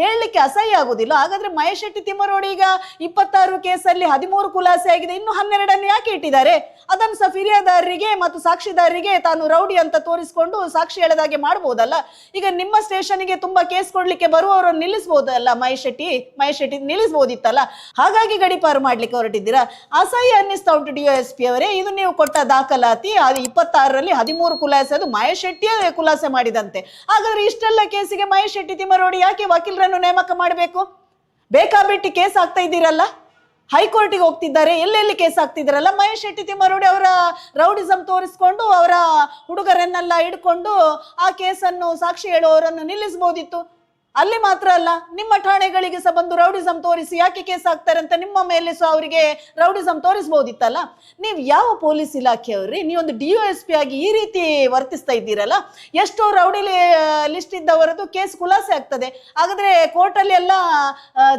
ಹೇಳಲಿಕ್ಕೆ ಅಸಹ್ಯ ಆಗೋದಿಲ್ಲ? ಹಾಗಾದ್ರೆ ಮಹೇಶೆಟ್ಟಿ ತಿಮ್ಮರೋಡಿ ಈಗ ಇಪ್ಪತ್ತಾರು ಕೇಸಲ್ಲಿ ಹದಿಮೂರು ಖುಲಾಸೆ ಆಗಿದೆ, ಇನ್ನು ಹನ್ನೆರಡನ್ನು ಯಾಕೆ ಇಟ್ಟಿದ್ದಾರೆ? ಅದನ್ನು ಸಹ ಫಿರ್ಯಾದಾರರಿಗೆ ಮತ್ತು ಸಾಕ್ಷಿದಾರರಿಗೆ ತಾನು ರೌಡಿ ಅಂತ ತೋರಿಸಿಕೊಂಡು ಸಾಕ್ಷಿ ಹೇಳದಾಗೆ ಮಾಡ್ಬೋದಲ್ಲ? ಈಗ ನಿಮ್ಮ ಸ್ಟೇಷನ್ಗೆ ತುಂಬಾ ಕೇಸ್ ಕೊಡ್ಲಿಕ್ಕೆ ಬರುವವರನ್ನು ನಿಲ್ಲಿಸ್ಬೋದಲ್ಲ ಮಹೇಶ್ ಶೆಟ್ಟಿ? ಮಹೇಶ್ ಶೆಟ್ಟಿ ನಿಲ್ಲಿಸ್ಬೋದಿತ್ತಲ್ಲ? ಹಾಗಾಗಿ ಗಡಿಪಾರು ಮಾಡ್ಲಿಕ್ಕೆ ಹೊರಟಿದ್ದೀರಾ? ಅಸಹ್ಯ ಅನ್ನಿಸ್ತಾ ಉಂಟು ಡಿ ಎಸ್ ಪಿ ಅವರೇ. ಇದು ನೀವು ಕೊಟ್ಟ ದಾಖಲಾತಿ, ಅದು ಇಪ್ಪತ್ತಾರರಲ್ಲಿ ಹದಿಮೂರು ಖುಲಾಸೆ, ಅದು ಮಹೇಶ್ ಶೆಟ್ಟಿಯೇ ಖುಲಾಸೆ ಮಾಡಿದಂತೆ. ಹಾಗಾದ್ರೆ ಇಷ್ಟೆಲ್ಲ ಕೇಸಿಗೆ ಮಹೇಶ್ ಶೆಟ್ಟಿ ತಿಮ್ಮರೋಡಿ ಯಾಕೆ ವಕೀಲರನ್ನು ನೇಮಕ ಮಾಡಬೇಕು? ಬೇಕಾಬಿಟ್ಟು ಕೇಸ್ ಆಗ್ತಾ ಇದ್ದೀರಲ್ಲ? ಹೈಕೋರ್ಟಿಗೆ ಹೋಗ್ತಿದ್ದಾರೆ ಎಲ್ಲೆಲ್ಲಿ ಕೇಸ್ ಆಗ್ತಿದ್ದಾರಲ್ಲ? ಮಹೇಶ್ ಶೆಟ್ಟಿ ತಿಮ್ಮರೋಡಿ ಅವರ ರೌಡಿಸಂ ತೋರಿಸ್ಕೊಂಡು, ಅವರ ಹುಡುಗರನ್ನೆಲ್ಲ ಹಿಡ್ಕೊಂಡು ಆ ಕೇಸನ್ನು ಸಾಕ್ಷಿ ಹೇಳುವವರನ್ನು ನಿಲ್ಲಿಸ್ಬೋದಿತ್ತು ಅಲ್ಲಿ ಮಾತ್ರ ಅಲ್ಲ, ನಿಮ್ಮ ಠಾಣೆಗಳಿಗೆ ಸಹ ಬಂದು ರೌಡಿಸಂ ತೋರಿಸಿ ಯಾಕೆ ಕೇಸ್ ಹಾಕ್ತಾರೆ ಅಂತ ನಿಮ್ಮ ಮೇಲೆ ಸಹ ಅವರಿಗೆ ರೌಡಿಸಂ ತೋರಿಸ್ಬೋದಿತ್ತಲ್ಲ? ನೀವು ಯಾವ ಪೊಲೀಸ್ ಇಲಾಖೆಯವ್ರಿ ನೀವೊಂದು ಡಿ ಎಸ್ ಪಿ ಆಗಿ ಈ ರೀತಿ ವರ್ತಿಸ್ತಾ ಇದ್ದೀರಲ್ಲ? ಎಷ್ಟೋ ರೌಡಿ ಲಿಸ್ಟ್ ಇದ್ದವರದ್ದು ಕೇಸ್ ಖುಲಾಸೆ ಆಗ್ತದೆ. ಹಾಗಾದ್ರೆ ಕೋರ್ಟಲ್ಲಿ ಎಲ್ಲ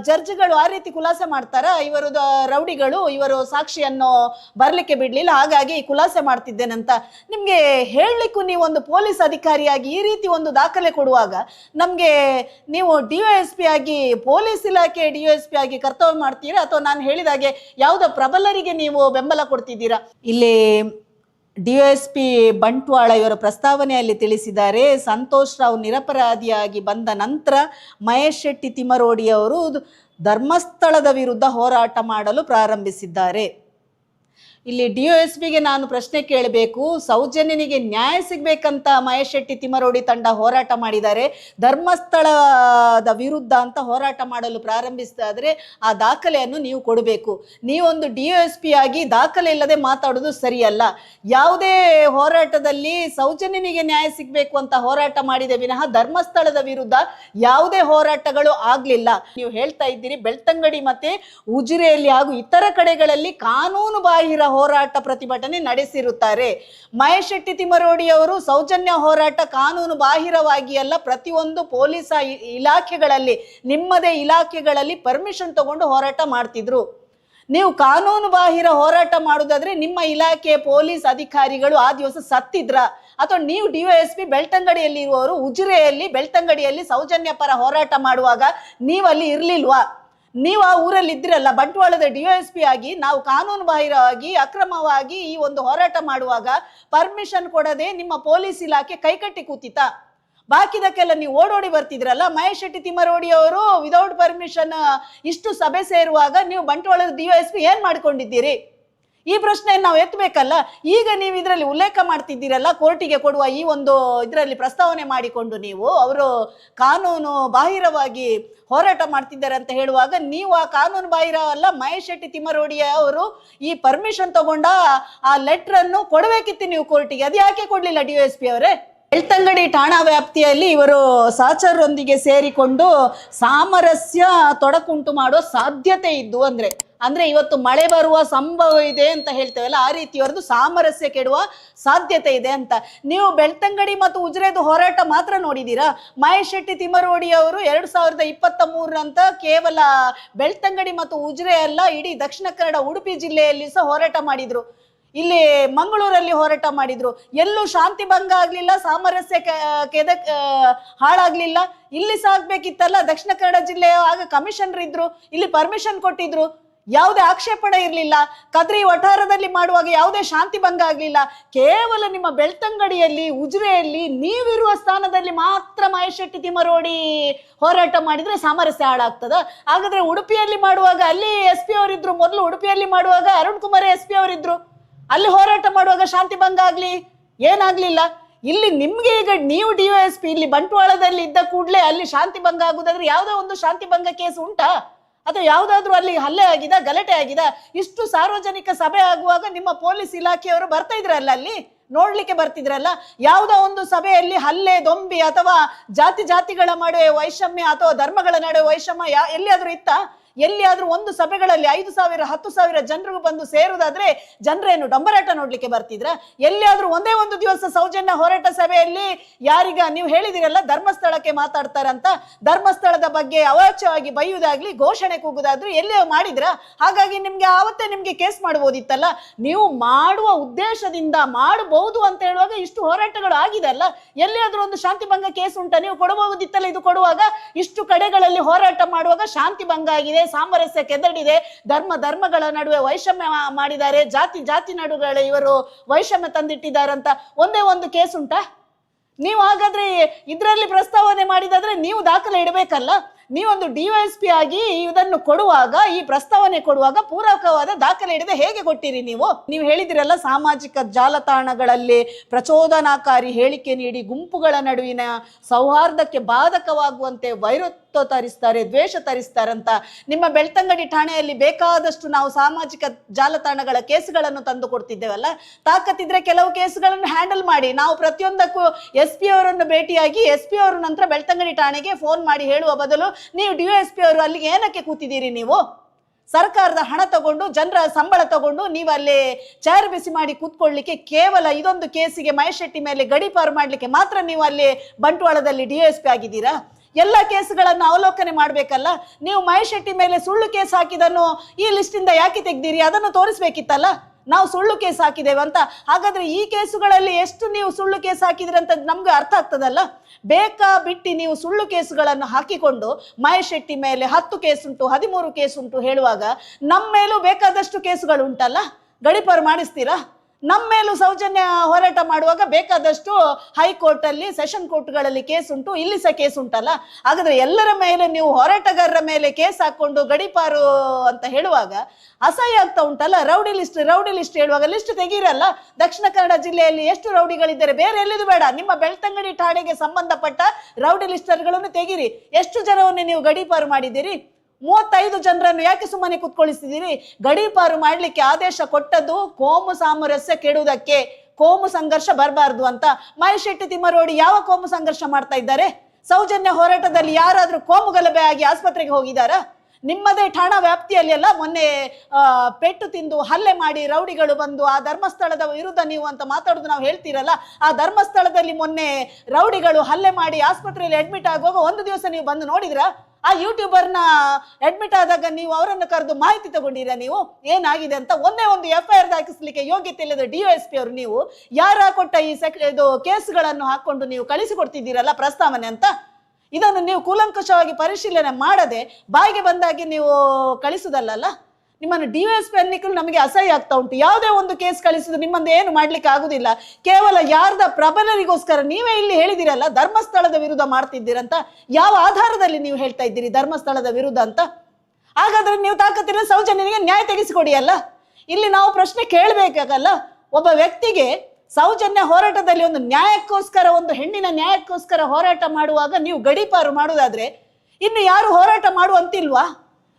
ಜಡ್ಜ್ಗಳು ಆ ರೀತಿ ಖುಲಾಸೆ ಮಾಡ್ತಾರ? ಇವರದ್ದು ರೌಡಿಗಳು ಇವರು ಸಾಕ್ಷಿಯನ್ನು ಬರಲಿಕ್ಕೆ ಬಿಡಲಿಲ್ಲ, ಹಾಗಾಗಿ ಖುಲಾಸೆ ಮಾಡ್ತಿದ್ದೇನಂತ. ನಿಮಗೆ ಹೇಳಲಿಕ್ಕೂ ನೀವು ಒಂದು ಪೊಲೀಸ್ ಅಧಿಕಾರಿಯಾಗಿ ಈ ರೀತಿ ಒಂದು ದಾಖಲೆ ಕೊಡುವಾಗ ನಮಗೆ ನೀವು ಡಿ ಎಸ್ ಪಿ ಆಗಿ, ಪೊಲೀಸ್ ಇಲಾಖೆ ಡಿ ಎಸ್ ಪಿ ಆಗಿ ಕರ್ತವ್ಯ ಮಾಡ್ತೀರಾ? ಅಥವಾ ನಾನು ಹೇಳಿದಾಗೆ ಯಾವುದೋ ಪ್ರಬಲರಿಗೆ ನೀವು ಬೆಂಬಲ ಕೊಡ್ತಿದ್ದೀರಾ? ಇಲ್ಲಿ ಡಿ ಎಸ್ ಪಿ ಬಂಟ್ವಾಳ ಇವರ ಪ್ರಸ್ತಾವನೆಯಲ್ಲಿ ತಿಳಿಸಿದ್ದಾರೆ, ಸಂತೋಷ್ ರಾವ್ ನಿರಪರಾಧಿಯಾಗಿ ಬಂದ ನಂತರ ಮಹೇಶ್ ಶೆಟ್ಟಿ ತಿಮರೋಡಿಯವರು ಧರ್ಮಸ್ಥಳದ ವಿರುದ್ಧ ಹೋರಾಟ ಮಾಡಲು ಪ್ರಾರಂಭಿಸಿದ್ದಾರೆ. ಇಲ್ಲಿ ಡಿ ಎಸ್ ಪಿಗೆ ನಾನು ಪ್ರಶ್ನೆ ಕೇಳಬೇಕು. ಸೌಜನ್ಯನಿಗೆ ನ್ಯಾಯ ಸಿಗಬೇಕಂತ ಮಹೇಶ್ ಶೆಟ್ಟಿ ತಿಮರೋಡಿ ತಂಡ ಹೋರಾಟ ಮಾಡಿದ್ದಾರೆ. ಧರ್ಮಸ್ಥಳದ ವಿರುದ್ಧ ಅಂತ ಹೋರಾಟ ಮಾಡಲು ಪ್ರಾರಂಭಿಸಿದಾದರೆ ಆ ದಾಖಲೆಯನ್ನು ನೀವು ಕೊಡಬೇಕು. ನೀವೊಂದು ಡಿ ಒ ಎಸ್ ಪಿ ಆಗಿ ದಾಖಲೆ ಇಲ್ಲದೆ ಮಾತಾಡೋದು ಸರಿಯಲ್ಲ. ಯಾವುದೇ ಹೋರಾಟದಲ್ಲಿ ಸೌಜನ್ಯನಿಗೆ ನ್ಯಾಯ ಸಿಗಬೇಕು ಅಂತ ಹೋರಾಟ ಮಾಡಿದೆ ವಿನಃ ಧರ್ಮಸ್ಥಳದ ವಿರುದ್ಧ ಯಾವುದೇ ಹೋರಾಟಗಳು ಆಗಲಿಲ್ಲ. ನೀವು ಹೇಳ್ತಾ ಇದ್ದೀರಿ, ಬೆಳ್ತಂಗಡಿ ಮತ್ತೆ ಉಜಿರೆಯಲ್ಲಿ ಹಾಗೂ ಇತರ ಕಡೆಗಳಲ್ಲಿ ಕಾನೂನು ಬಾಹಿರ ಹೋರಾಟ ಪ್ರತಿಭಟನೆ ನಡೆಸಿರುತ್ತಾರೆ. ಮಹೇಶ್ ಶೆಟ್ಟಿ ತಿಮರೋಡಿಯವರು ಸೌಜನ್ಯ ಹೋರಾಟ ಕಾನೂನು ಬಾಹಿರವಾಗಿ ಅಲ್ಲ, ಪ್ರತಿಯೊಂದು ಪೊಲೀಸ್ ಇಲಾಖೆಗಳಲ್ಲಿ, ನಿಮ್ಮದೇ ಇಲಾಖೆಗಳಲ್ಲಿ ಪರ್ಮಿಷನ್ ತಗೊಂಡು ಹೋರಾಟ ಮಾಡ್ತಿದ್ರು. ನೀವು ಕಾನೂನು ಬಾಹಿರ ಹೋರಾಟ ಮಾಡುದಾದ್ರೆ ನಿಮ್ಮ ಇಲಾಖೆ ಪೊಲೀಸ್ ಅಧಿಕಾರಿಗಳು ಆ ದಿವಸ ಸತ್ತಿದ್ರ. ಅಥವಾ ನೀವು ಡಿ ಬೆಳ್ತಂಗಡಿಯಲ್ಲಿ ಇರುವವರು ಉಜಿರೆಯಲ್ಲಿ, ಬೆಳ್ತಂಗಡಿಯಲ್ಲಿ ಸೌಜನ್ಯ ಪರ ಹೋರಾಟ ಮಾಡುವಾಗ ನೀವು ಅಲ್ಲಿ ಇರ್ಲಿಲ್ವಾ? ನೀವು ಆ ಊರಲ್ಲಿ ಇದ್ರಲ್ಲ ಬಂಟ್ವಾಳದ ಡಿ ಎಸ್ ಪಿ ಆಗಿ, ನಾವು ಕಾನೂನು ಬಾಹಿರವಾಗಿ ಅಕ್ರಮವಾಗಿ ಈ ಒಂದು ಹೋರಾಟ ಮಾಡುವಾಗ ಪರ್ಮಿಷನ್ ಕೊಡದೆ ನಿಮ್ಮ ಪೊಲೀಸ್ ಇಲಾಖೆ ಕೈಕಟ್ಟಿ ಕೂತಿತಾ ಬಾಕಿದಕ್ಕೆಲ್ಲ ನೀವು ಓಡೋಡಿ ಬರ್ತಿದ್ರಲ್ಲ, ಮಹೇಶ್ ಶೆಟ್ಟಿ ತಿಮ್ಮರೋಡಿ ಅವರು ವಿದೌಟ್ ಪರ್ಮಿಷನ್ ಇಷ್ಟು ಸಭೆ ಸೇರುವಾಗ ನೀವು ಬಂಟ್ವಾಳದ ಡಿ ಎಸ್ ಪಿ ಏನ್ ಮಾಡ್ಕೊಂಡಿದ್ದೀರಿ? ಈ ಪ್ರಶ್ನೆಯನ್ನು ನಾವು ಎತ್ತಬೇಕಲ್ಲ ಈಗ ನೀವು ಇದರಲ್ಲಿ ಉಲ್ಲೇಖ ಮಾಡ್ತಿದ್ದೀರಲ್ಲ, ಕೋರ್ಟಿಗೆ ಕೊಡುವ ಈ ಒಂದು ಇದರಲ್ಲಿ ಪ್ರಸ್ತಾವನೆ ಮಾಡಿಕೊಂಡು ನೀವು, ಅವರು ಕಾನೂನು ಬಾಹಿರವಾಗಿ ಹೋರಾಟ ಮಾಡ್ತಿದ್ದಾರೆ ಅಂತ ಹೇಳುವಾಗ ನೀವು ಆ ಕಾನೂನು ಬಾಹಿರ ಅಲ್ಲ, ಮಹೇಶ್ ಶೆಟ್ಟಿ ತಿಮ್ಮರೋಡಿಯ ಅವರು ಈ ಪರ್ಮಿಷನ್ ತಗೊಂಡ ಆ ಲೆಟ್ರನ್ನು ಕೊಡಬೇಕಿತ್ತು ನೀವು ಕೋರ್ಟಿಗೆ ಅದು ಯಾಕೆ ಕೊಡಲಿಲ್ಲ ಡಿ ಎಸ್ ಪಿ ಅವರೇ? ಬೆಳ್ತಂಗಡಿ ಠಾಣಾ ವ್ಯಾಪ್ತಿಯಲ್ಲಿ ಇವರು ಸಹಚರರೊಂದಿಗೆ ಸೇರಿಕೊಂಡು ಸಾಮರಸ್ಯ ತೊಡಕುಂಟು ಮಾಡೋ ಸಾಧ್ಯತೆ ಇದ್ದು ಅಂದ್ರೆ ಅಂದ್ರೆ ಇವತ್ತು ಮಳೆ ಬರುವ ಸಂಭವ ಇದೆ ಅಂತ ಹೇಳ್ತೇವಲ್ಲ, ಆ ರೀತಿಯವರದು ಸಾಮರಸ್ಯ ಕೆಡುವ ಸಾಧ್ಯತೆ ಇದೆ ಅಂತ. ನೀವು ಬೆಳ್ತಂಗಡಿ ಮತ್ತು ಉಜಿರೆದು ಹೋರಾಟ ಮಾತ್ರ ನೋಡಿದೀರಾ? ಮಹೇಶ್ ಶೆಟ್ಟಿ ತಿಮ್ಮರೋಡಿ ಅವರು ಎರಡು ಸಾವಿರದ ಇಪ್ಪತ್ತ ಮೂರರಂತ ಕೇವಲ ಬೆಳ್ತಂಗಡಿ ಮತ್ತು ಉಜಿರೆ ಅಲ್ಲ, ಇಡೀ ದಕ್ಷಿಣ ಕನ್ನಡ ಉಡುಪಿ ಜಿಲ್ಲೆಯಲ್ಲಿ ಸಹ ಹೋರಾಟ ಮಾಡಿದ್ರು. ಇಲ್ಲಿ ಮಂಗಳೂರಲ್ಲಿ ಹೋರಾಟ ಮಾಡಿದ್ರು. ಎಲ್ಲೂ ಶಾಂತಿ ಭಂಗ ಆಗಲಿಲ್ಲ, ಸಾಮರಸ್ಯ ಕೆದ ಹಾಳಾಗ್ಲಿಲ್ಲ. ಇಲ್ಲಿ ಸಾಗ್ಬೇಕಿತ್ತಲ್ಲ ದಕ್ಷಿಣ ಕನ್ನಡ ಜಿಲ್ಲೆಯ, ಆಗ ಕಮಿಷನರ್ ಇದ್ರು, ಇಲ್ಲಿ ಪರ್ಮಿಷನ್ ಕೊಟ್ಟಿದ್ರು. ಯಾವುದೇ ಆಕ್ಷೇಪಣೆ ಇರಲಿಲ್ಲ. ಕದ್ರಿ ವಠಾರದಲ್ಲಿ ಮಾಡುವಾಗ ಯಾವುದೇ ಶಾಂತಿ ಭಂಗ ಆಗಲಿಲ್ಲ. ಕೇವಲ ನಿಮ್ಮ ಬೆಳ್ತಂಗಡಿಯಲ್ಲಿ, ಉಜಿರೆಯಲ್ಲಿ, ನೀವಿರುವ ಸ್ಥಾನದಲ್ಲಿ ಮಾತ್ರ ಮಹೇಶ್ ಶೆಟ್ಟಿ ತಿಮ್ಮರೋಡಿ ಹೋರಾಟ ಮಾಡಿದ್ರೆ ಸಾಮರಸ್ಯ ಹಾಳಾಗ್ತದ. ಹಾಗಾದ್ರೆ ಉಡುಪಿಯಲ್ಲಿ ಮಾಡುವಾಗ ಅಲ್ಲಿ ಎಸ್ ಪಿ ಅವರಿದ್ರು, ಮೊದಲು ಉಡುಪಿಯಲ್ಲಿ ಮಾಡುವಾಗ ಅರುಣ್ ಕುಮಾರ್ ಎಸ್ ಪಿ ಅವರಿದ್ರು. ಅಲ್ಲಿ ಹೋರಾಟ ಮಾಡುವಾಗ ಶಾಂತಿ ಭಂಗ ಆಗಲಿ? ಏನಾಗ್ಲಿಲ್ಲ? ಇಲ್ಲಿ ನಿಮ್ಗೆ ಈಗ ನೀವು ಡಿ ಎಸ್ ಪಿ ಇಲ್ಲಿ ಬಂಟ್ವಾಳದಲ್ಲಿ ಇದ್ದ ಕೂಡಲೇ ಅಲ್ಲಿ ಶಾಂತಿ ಭಂಗ ಆಗುದಾದ್ರೆ ಯಾವುದೋ ಒಂದು ಶಾಂತಿ ಭಂಗ ಕೇಸ್ ಉಂಟಾ? ಅಥವಾ ಯಾವುದಾದ್ರೂ ಅಲ್ಲಿ ಹಲ್ಲೆ ಆಗಿದ, ಗಲಾಟೆ ಆಗಿದ? ಇಷ್ಟು ಸಾರ್ವಜನಿಕ ಸಭೆ ಆಗುವಾಗ ನಿಮ್ಮ ಪೊಲೀಸ್ ಇಲಾಖೆಯವರು ಬರ್ತಾ ಇದ್ರಲ್ಲ ಅಲ್ಲಿ? ನೋಡ್ಲಿಕ್ಕೆ ಬರ್ತಿದ್ರಲ್ಲ? ಯಾವುದೋ ಒಂದು ಸಭೆಯಲ್ಲಿ ಹಲ್ಲೆ, ದೊಂಬಿ ಅಥವಾ ಜಾತಿ ಜಾತಿಗಳ ನಡುವೆ ವೈಷಮ್ಯ ಅಥವಾ ಧರ್ಮಗಳ ನಡುವೆ ವೈಷಮ್ಯ ಎಲ್ಲಿಯಾದ್ರೂ ಇತ್ತಾ? ಎಲ್ಲಿಯಾದ್ರೂ ಒಂದು ಸಭೆಗಳಲ್ಲಿ ಐದು ಸಾವಿರ, ಹತ್ತು ಸಾವಿರ ಜನರು ಬಂದು ಸೇರುವುದಾದ್ರೆ ಜನರೇನು ಡಂಬರಾಟ ನೋಡ್ಲಿಕ್ಕೆ ಬರ್ತಿದ್ರ? ಎಲ್ಲಿಯಾದರೂ ಒಂದೇ ಒಂದು ದಿವಸ ಸೌಜನ್ಯ ಹೋರಾಟ ಸಭೆಯಲ್ಲಿ ಯಾರಿಗ ನೀವು ಹೇಳಿದಿರಲ್ಲ ಧರ್ಮಸ್ಥಳಕ್ಕೆ ಮಾತಾಡ್ತಾರಂತ, ಧರ್ಮಸ್ಥಳದ ಬಗ್ಗೆ ಅವಾಚ್ಯವಾಗಿ ಬೈಯುವುದಾಗ್ಲಿ ಘೋಷಣೆ ಕೂಗುದಾದ್ರೂ ಎಲ್ಲಿ ಮಾಡಿದ್ರ? ಹಾಗಾಗಿ ನಿಮ್ಗೆ ಆವತ್ತೇ ನಿಮ್ಗೆ ಕೇಸ್ ಮಾಡ್ಬೋದಿತ್ತಲ್ಲ? ನೀವು ಮಾಡುವ ಉದ್ದೇಶದಿಂದ ಮಾಡಬಹುದು ಅಂತ ಹೇಳುವಾಗ ಇಷ್ಟು ಹೋರಾಟಗಳು ಆಗಿದೆ ಅಲ್ಲ? ಎಲ್ಲಿಯಾದ್ರೂ ಒಂದು ಶಾಂತಿ ಭಂಗ ಕೇಸ್ ಉಂಟಾ? ನೀವು ಕೊಡಬಹುದಿತ್ತಲ್ಲ ಇದು ಕೊಡುವಾಗ? ಇಷ್ಟು ಕಡೆಗಳಲ್ಲಿ ಹೋರಾಟ ಮಾಡುವಾಗ ಶಾಂತಿ ಭಂಗ ಆಗಿದೆ ಸಾಮರಸ್ಯ ಕೆದಡಿದೆ ಧರ್ಮ ಧರ್ಮಗಳ ನಡುವೆ ವೈಷಮ್ಯ ಮಾಡಿದ್ದಾರೆ. ಜಾತಿ ಜಾತಿ ನಡುವೆ ಇವರು ವೈಷಮ್ಯ ತಂದಿಟ್ಟಿದ್ದಾರಂತ ಒಂದೇ ಒಂದು ಕೇಸ್ ಉಂಟಾ? ನೀವು ಹಾಗಾದ್ರೆ ಇದರಲ್ಲಿ ಪ್ರಸ್ತಾವನೆ ಮಾಡಿದಾದ್ರೆ ನೀವು ದಾಖಲೆ ಇಡಬೇಕಲ್ಲ? ನೀವೊಂದು ಡಿವೈಎಸ್ಪಿ ಆಗಿ ಇದನ್ನು ಕೊಡುವಾಗ, ಈ ಪ್ರಸ್ತಾವನೆ ಕೊಡುವಾಗ ಪೂರಕವಾದ ದಾಖಲೆ ಹಿಡಿದ ಹೇಗೆ ಕೊಟ್ಟಿರಿ ನೀವು? ನೀವು ಹೇಳಿದಿರಲ್ಲ ಸಾಮಾಜಿಕ ಜಾಲತಾಣಗಳಲ್ಲಿ ಪ್ರಚೋದನಾಕಾರಿ ಹೇಳಿಕೆ ನೀಡಿ ಗುಂಪುಗಳ ನಡುವಿನ ಸೌಹಾರ್ದಕ್ಕೆ ಬಾಧಕವಾಗುವಂತೆ ವೈರತ್ವ ತರಿಸ್ತಾರೆ, ದ್ವೇಷ ತರಿಸ್ತಾರಂತ. ನಿಮ್ಮ ಬೆಳ್ತಂಗಡಿ ಠಾಣೆಯಲ್ಲಿ ಬೇಕಾದಷ್ಟು ನಾವು ಸಾಮಾಜಿಕ ಜಾಲತಾಣಗಳ ಕೇಸುಗಳನ್ನು ತಂದು ಕೊಡ್ತಿದ್ದೇವಲ್ಲ? ತಾಕತ್ತಿದ್ರೆ ಕೆಲವು ಕೇಸುಗಳನ್ನು ಹ್ಯಾಂಡಲ್ ಮಾಡಿ. ನಾವು ಪ್ರತಿಯೊಂದಕ್ಕೂ ಎಸ್ ಪಿ ಅವರನ್ನು ಭೇಟಿಯಾಗಿ ಎಸ್ ಪಿ ಅವರ ನಂತರ ಬೆಳ್ತಂಗಡಿ ಠಾಣೆಗೆ ಫೋನ್ ಮಾಡಿ ಹೇಳುವ ಬದಲು ನೀವು ಡಿ ಎಸ್ ಪಿ ಅವರು ಅಲ್ಲಿಗೆ ಏನಕ್ಕೆ ಕೂತಿದ್ದೀರಿ ನೀವು? ಸರ್ಕಾರದ ಹಣ ತಗೊಂಡು, ಜನರ ಸಂಬಳ ತಗೊಂಡು ನೀವು ಅಲ್ಲಿ ಚೇರ್ ಬಿಸಿ ಮಾಡಿ ಕೂತ್ಕೊಳ್ಳಿಕ್ಕೆ ಕೇವಲ ಇದೊಂದು ಕೇಸಿಗೆ ಮಹೇಶ್ ಶೆಟ್ಟಿ ಮೇಲೆ ಗಡೀಪಾರು ಮಾಡಲಿಕ್ಕೆ ಮಾತ್ರ ನೀವು ಅಲ್ಲಿ ಬಂಟ್ವಾಳದಲ್ಲಿ ಡಿ ಎಸ್ ಪಿ ಆಗಿದ್ದೀರಾ? ಎಲ್ಲ ಕೇಸುಗಳನ್ನು ಅವಲೋಕನೆ ಮಾಡಬೇಕಲ್ಲ? ನೀವು ಮಹೇಶ್ ಶೆಟ್ಟಿ ಮೇಲೆ ಸುಳ್ಳು ಕೇಸ್ ಹಾಕಿದನ್ನು ಈ ಲಿಸ್ಟಿಂದ ಯಾಕೆ ತೆಗ್ದಿರಿ? ಅದನ್ನು ತೋರಿಸ್ಬೇಕಿತ್ತಲ್ಲ? ನಾವು ಸುಳ್ಳು ಕೇಸ್ ಹಾಕಿದ್ದೇವೆ ಅಂತ. ಹಾಗಾದ್ರೆ ಈ ಕೇಸುಗಳಲ್ಲಿ ಎಷ್ಟು ನೀವು ಸುಳ್ಳು ಕೇಸ್ ಹಾಕಿದ್ರಿ ಅಂತ ನಮ್ಗೆ ಅರ್ಥ ಆಗ್ತದಲ್ಲ? ಬೇಕಾ ಬಿಟ್ಟು ನೀವು ಸುಳ್ಳು ಕೇಸುಗಳನ್ನು ಹಾಕಿಕೊಂಡು ಮಹೇಶ್ ಶೆಟ್ಟಿ ಮೇಲೆ ಹತ್ತು ಕೇಸ್ ಉಂಟು ಹದಿಮೂರು ಕೇಸ್ ಉಂಟು ಹೇಳುವಾಗ ನಮ್ಮ ಮೇಲೂ ಬೇಕಾದಷ್ಟು ಕೇಸುಗಳು ಉಂಟಲ್ಲ? ಗಡಿಪಾರು ಮಾಡಿಸ್ತೀರಾ ನಮ್ಮ ಮೇಲೂ ಸೌಜನ್ಯ ಹೋರಾಟ ಮಾಡುವಾಗ ಬೇಕಾದಷ್ಟು ಹೈಕೋರ್ಟ್ ಅಲ್ಲಿ ಸೆಷನ್ ಕೋರ್ಟ್ಗಳಲ್ಲಿ ಕೇಸ್ ಉಂಟು ಇಲ್ಲಿ ಸಹ ಕೇಸ್ ಉಂಟಲ್ಲ? ಹಾಗಾದ್ರೆ ಎಲ್ಲರ ಮೇಲೆ ನೀವು ಹೋರಾಟಗಾರರ ಮೇಲೆ ಕೇಸ್ ಹಾಕೊಂಡು ಗಡಿಪಾರು ಅಂತ ಹೇಳುವಾಗ ಅಸಹ್ಯ ಆಗ್ತಾ ಉಂಟಲ್ಲ? ರೌಡಿ ಲಿಸ್ಟ್ ರೌಡಿ ಲಿಸ್ಟ್ ಹೇಳುವಾಗ ಲಿಸ್ಟ್ ತೆಗೀರಲ್ಲ? ದಕ್ಷಿಣ ಕನ್ನಡ ಜಿಲ್ಲೆಯಲ್ಲಿ ಎಷ್ಟು ರೌಡಿಗಳಿದ್ದಾರೆ? ಬೇರೆ ಎಲ್ಲಿದು ಬೇಡ. ನಿಮ್ಮ ಬೆಳ್ತಂಗಡಿ ಠಾಣೆಗೆ ಸಂಬಂಧಪಟ್ಟ ರೌಡಿ ಲಿಸ್ಟರ್ಗಳನ್ನು ತೆಗೀರಿ. ಎಷ್ಟು ಜನವನ್ನು ನೀವು ಗಡೀಪಾರು ಮಾಡಿದ್ದೀರಿ? ಮೂವತ್ತೈದು ಜನರನ್ನು ಯಾಕೆ ಸುಮ್ಮನೆ ಕುತ್ಕೊಳಿಸಿದ್ದೀರಿ? ಗಡೀಪಾರು ಮಾಡಲಿಕ್ಕೆ ಆದೇಶ ಕೊಟ್ಟದ್ದು ಕೋಮು ಸಾಮರಸ್ಯ ಕೆಡುವುದಕ್ಕೆ ಕೋಮು ಸಂಘರ್ಷ ಬರಬಾರ್ದು ಅಂತ. ಮಹೇಶ್ ಶೆಟ್ಟಿ ತಿಮ್ಮರೋಡಿ ಯಾವ ಕೋಮು ಸಂಘರ್ಷ ಮಾಡ್ತಾ ಇದ್ದಾರೆ? ಸೌಜನ್ಯ ಹೋರಾಟದಲ್ಲಿ ಯಾರಾದರೂ ಕೋಮು ಗಲಭೆ ಆಗಿ ಆಸ್ಪತ್ರೆಗೆ ಹೋಗಿದ್ದಾರಾ? ನಿಮ್ಮದೇ ಠಾಣಾ ವ್ಯಾಪ್ತಿಯಲ್ಲೆಲ್ಲ ಮೊನ್ನೆ ಪೆಟ್ಟು ತಿಂದು ಹಲ್ಲೆ ಮಾಡಿ ರೌಡಿಗಳು ಬಂದು ಆ ಧರ್ಮಸ್ಥಳದ ವಿರುದ್ಧ ನೀವು ಅಂತ ಮಾತಾಡೋದು ನಾವು ಹೇಳ್ತೀರಲ್ಲ, ಆ ಧರ್ಮಸ್ಥಳದಲ್ಲಿ ಮೊನ್ನೆ ರೌಡಿಗಳು ಹಲ್ಲೆ ಮಾಡಿ ಆಸ್ಪತ್ರೆಯಲ್ಲಿ ಅಡ್ಮಿಟ್ ಆಗುವಾಗ ಒಂದು ದಿವಸ ನೀವು ಬಂದು ನೋಡಿದ್ರಾ? ಆ ಯೂಟ್ಯೂಬರ್ನ ಅಡ್ಮಿಟ್ ಆದಾಗ ನೀವು ಅವರನ್ನು ಕರೆದು ಮಾಹಿತಿ ತಗೊಂಡಿರಾ ನೀವು? ಏನಾಗಿದೆ ಅಂತ ಒಂದೇ ಒಂದು ಎಫ್ ಐ ಆರ್ ದಾಖಲಿಸಲಿಕ್ಕೆ ಯೋಗ್ಯತೆ ಇಲ್ಲದ ಡಿ ಎಸ್ ಪಿ ಅವರು ನೀವು ಯಾರ ಕೊಟ್ಟ ಈ ಸೆಕ್, ಇದು ಕೇಸ್ಗಳನ್ನು ಹಾಕೊಂಡು ನೀವು ಕಳಿಸಿಕೊಡ್ತಿದ್ದೀರಲ್ಲ ಪ್ರಸ್ತಾವನೆ ಅಂತ? ಇದನ್ನು ನೀವು ಕೂಲಂಕುಷವಾಗಿ ಪರಿಶೀಲನೆ ಮಾಡದೆ ಬಾಯಿಗೆ ಬಂದಾಗಿ ನೀವು ಕಳಿಸುದಲ್ಲ ನಿಮ್ಮನ್ನು ಡಿ ಎಸ್ ಪಿ ನಮಗೆ ಅಸಹ್ಯ ಆಗ್ತಾ ಉಂಟು. ಯಾವುದೇ ಒಂದು ಕೇಸ್ ಕಳಿಸಿದ್ರು ನಿಮ್ಮಂದು ಏನು ಮಾಡ್ಲಿಕ್ಕೆ ಆಗುದಿಲ್ಲ. ಕೇವಲ ಯಾರ್ದ ಪ್ರಬಲರಿಗೋಸ್ಕರ ನೀವೇ ಇಲ್ಲಿ ಹೇಳಿದಿರಲ್ಲ, ಧರ್ಮಸ್ಥಳದ ವಿರುದ್ಧ ಮಾಡ್ತಿದ್ದೀರಂತ. ಯಾವ ಆಧಾರದಲ್ಲಿ ನೀವು ಹೇಳ್ತಾ ಇದ್ದೀರಿ ಧರ್ಮಸ್ಥಳದ ವಿರುದ್ಧ ಅಂತ? ಹಾಗಾದ್ರೆ ನೀವು ತಾಕತ್ತಿರ ಸೌಜನ್ಯನಿಗೆ ನ್ಯಾಯ ತೆಗೆಸಿಕೊಡಿ ಅಲ್ಲ ಇಲ್ಲಿ ನಾವು ಪ್ರಶ್ನೆ ಕೇಳಬೇಕಾಗಲ್ಲ. ಒಬ್ಬ ವ್ಯಕ್ತಿಗೆ ಸೌಜನ್ಯ ಹೋರಾಟದಲ್ಲಿ ಒಂದು ನ್ಯಾಯಕ್ಕೋಸ್ಕರ, ಒಂದು ಹೆಣ್ಣಿನ ನ್ಯಾಯಕ್ಕೋಸ್ಕರ ಹೋರಾಟ ಮಾಡುವಾಗ ನೀವು ಗಡೀಪಾರು ಮಾಡುವುದಾದ್ರೆ, ಇನ್ನು ಯಾರು ಹೋರಾಟ ಮಾಡುವಂತಿಲ್ವಾ?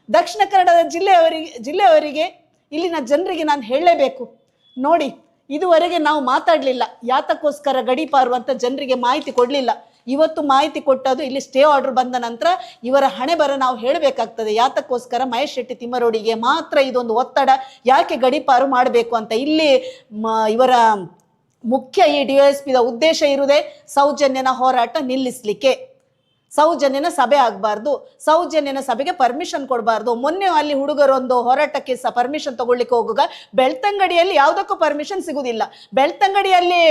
ದಕ್ಷಿಣ ಕನ್ನಡದ ಜಿಲ್ಲೆಯವರಿಗೆ ಜಿಲ್ಲೆಯವರಿಗೆ ಇಲ್ಲಿನ ಜನರಿಗೆ ನಾನು ಹೇಳಲೇಬೇಕು. ನೋಡಿ, ಇದುವರೆಗೆ ನಾವು ಮಾತಾಡಲಿಲ್ಲ. ಯಾತಕ್ಕೋಸ್ಕರ ಗಡೀಪಾರು ಅಂತ ಜನರಿಗೆ ಮಾಹಿತಿ ಕೊಡಲಿಲ್ಲ. ಇವತ್ತು ಮಾಹಿತಿ ಕೊಟ್ಟದು ಇಲ್ಲಿ ಸ್ಟೇ ಆರ್ಡರ್ ಬಂದ ನಂತರ ಇವರ ಹಣೆ ಬರ ನಾವು ಹೇಳಬೇಕಾಗ್ತದೆ. ಯಾತಕ್ಕೋಸ್ಕರ ಮಹೇಶ್ ಶೆಟ್ಟಿ ತಿಮ್ಮರೋಡಿಗೆ ಮಾತ್ರ ಇದೊಂದು ಒತ್ತಡ. ಯಾಕೆ ಗಡೀಪಾರು ಮಾಡಬೇಕು ಅಂತ ಇಲ್ಲಿ ಇವರ ಮುಖ್ಯ ಈ ಡಿ ಎಸ್ ಪಿದ ಉದ್ದೇಶ ಇರುವುದೇ ಸೌಜನ್ಯನ ಹೋರಾಟ ನಿಲ್ಲಿಸಲಿಕ್ಕೆ. ಸೌಜನ್ಯನ ಸಭೆ ಆಗಬಾರ್ದು, ಸೌಜನ್ಯನ ಸಭೆಗೆ ಪರ್ಮಿಷನ್ ಕೊಡಬಾರ್ದು. ಮೊನ್ನೆ ಅಲ್ಲಿ ಹುಡುಗರೊಂದು ಹೋರಾಟಕ್ಕೆ ಸಹ ಪರ್ಮಿಷನ್ ತಗೊಳ್ಳಿಕ್ಕೆ ಹೋಗುವಾಗ ಬೆಳ್ತಂಗಡಿಯಲ್ಲಿ ಯಾವುದಕ್ಕೂ ಪರ್ಮಿಷನ್ ಸಿಗುವುದಿಲ್ಲ ಬೆಳ್ತಂಗಡಿಯಲ್ಲಿ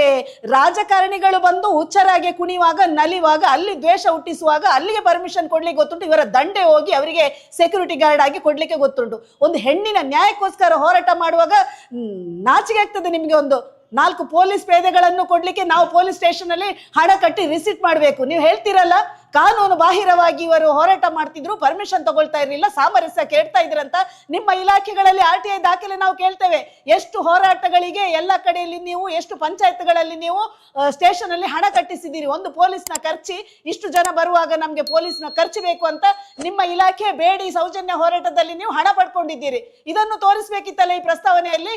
ರಾಜಕಾರಣಿಗಳು ಬಂದು ಹುಚ್ಚರಾಗಿ ಕುಣಿಯುವಾಗ ನಲಿವಾಗ ಅಲ್ಲಿ ದ್ವೇಷ ಹುಟ್ಟಿಸುವಾಗ ಅಲ್ಲಿಗೆ ಪರ್ಮಿಷನ್ ಕೊಡ್ಲಿಕ್ಕೆ ಗೊತ್ತುಂಟು. ಇವರ ದಂಡೆ ಹೋಗಿ ಅವರಿಗೆ ಸೆಕ್ಯೂರಿಟಿ ಗಾರ್ಡ್ ಆಗಿ ಕೊಡ್ಲಿಕ್ಕೆ ಗೊತ್ತುಂಟು. ಒಂದು ಹೆಣ್ಣಿನ ನ್ಯಾಯಕ್ಕೋಸ್ಕರ ಹೋರಾಟ ಮಾಡುವಾಗ ನಾಚಿಗೆ ಆಗ್ತದೆ ನಿಮಗೆ ಒಂದು. ನಾಲ್ಕು ಪೊಲೀಸ್ ಪೇದೆಗಳನ್ನು ಕೊಡ್ಲಿಕ್ಕೆ ನಾವು ಪೊಲೀಸ್ ಸ್ಟೇಷನ್ ಅಲ್ಲಿ ಹಣ ಕಟ್ಟಿ ರಿಸಿಟ್ ಮಾಡಬೇಕು. ನೀವು ಹೇಳ್ತಿರಲ್ಲ, ಕಾನೂನು ಬಾಹಿರವಾಗಿ ಇವರು ಹೋರಾಟ ಮಾಡ್ತಿದ್ರು, ಪರ್ಮಿಷನ್ ತಗೊಳ್ತಾ ಇರಲಿಲ್ಲ, ಸಾಮರಸ್ಯ ಕೇಳ್ತಾ ಇದ್ರಂತ ನಿಮ್ಮ ಇಲಾಖೆಗಳಲ್ಲಿ ಆರ್ ಟಿ ಐ ದಾಖಲೆ ನಾವು ಕೇಳ್ತೇವೆ. ಎಷ್ಟು ಹೋರಾಟಗಳಿಗೆ ಎಲ್ಲ ಕಡೆಯಲ್ಲಿ ನೀವು, ಎಷ್ಟು ಪಂಚಾಯತ್ಗಳಲ್ಲಿ ನೀವು ಸ್ಟೇಷನ್ ಅಲ್ಲಿ ಹಣ ಕಟ್ಟಿಸಿದ್ದೀರಿ? ಒಂದು ಪೊಲೀಸ್ನ ಖರ್ಚಿ, ಇಷ್ಟು ಜನ ಬರುವಾಗ ನಮಗೆ ಪೊಲೀಸ್ನ ಖರ್ಚು ಬೇಕು ಅಂತ ನಿಮ್ಮ ಇಲಾಖೆ ಬೇಡಿ ಸೌಜನ್ಯ ಹೋರಾಟದಲ್ಲಿ ನೀವು ಹಣ ಪಡ್ಕೊಂಡಿದ್ದೀರಿ. ಇದನ್ನು ತೋರಿಸಬೇಕಿತ್ತಲ್ಲ ಈ ಪ್ರಸ್ತಾವನೆಯಲ್ಲಿ?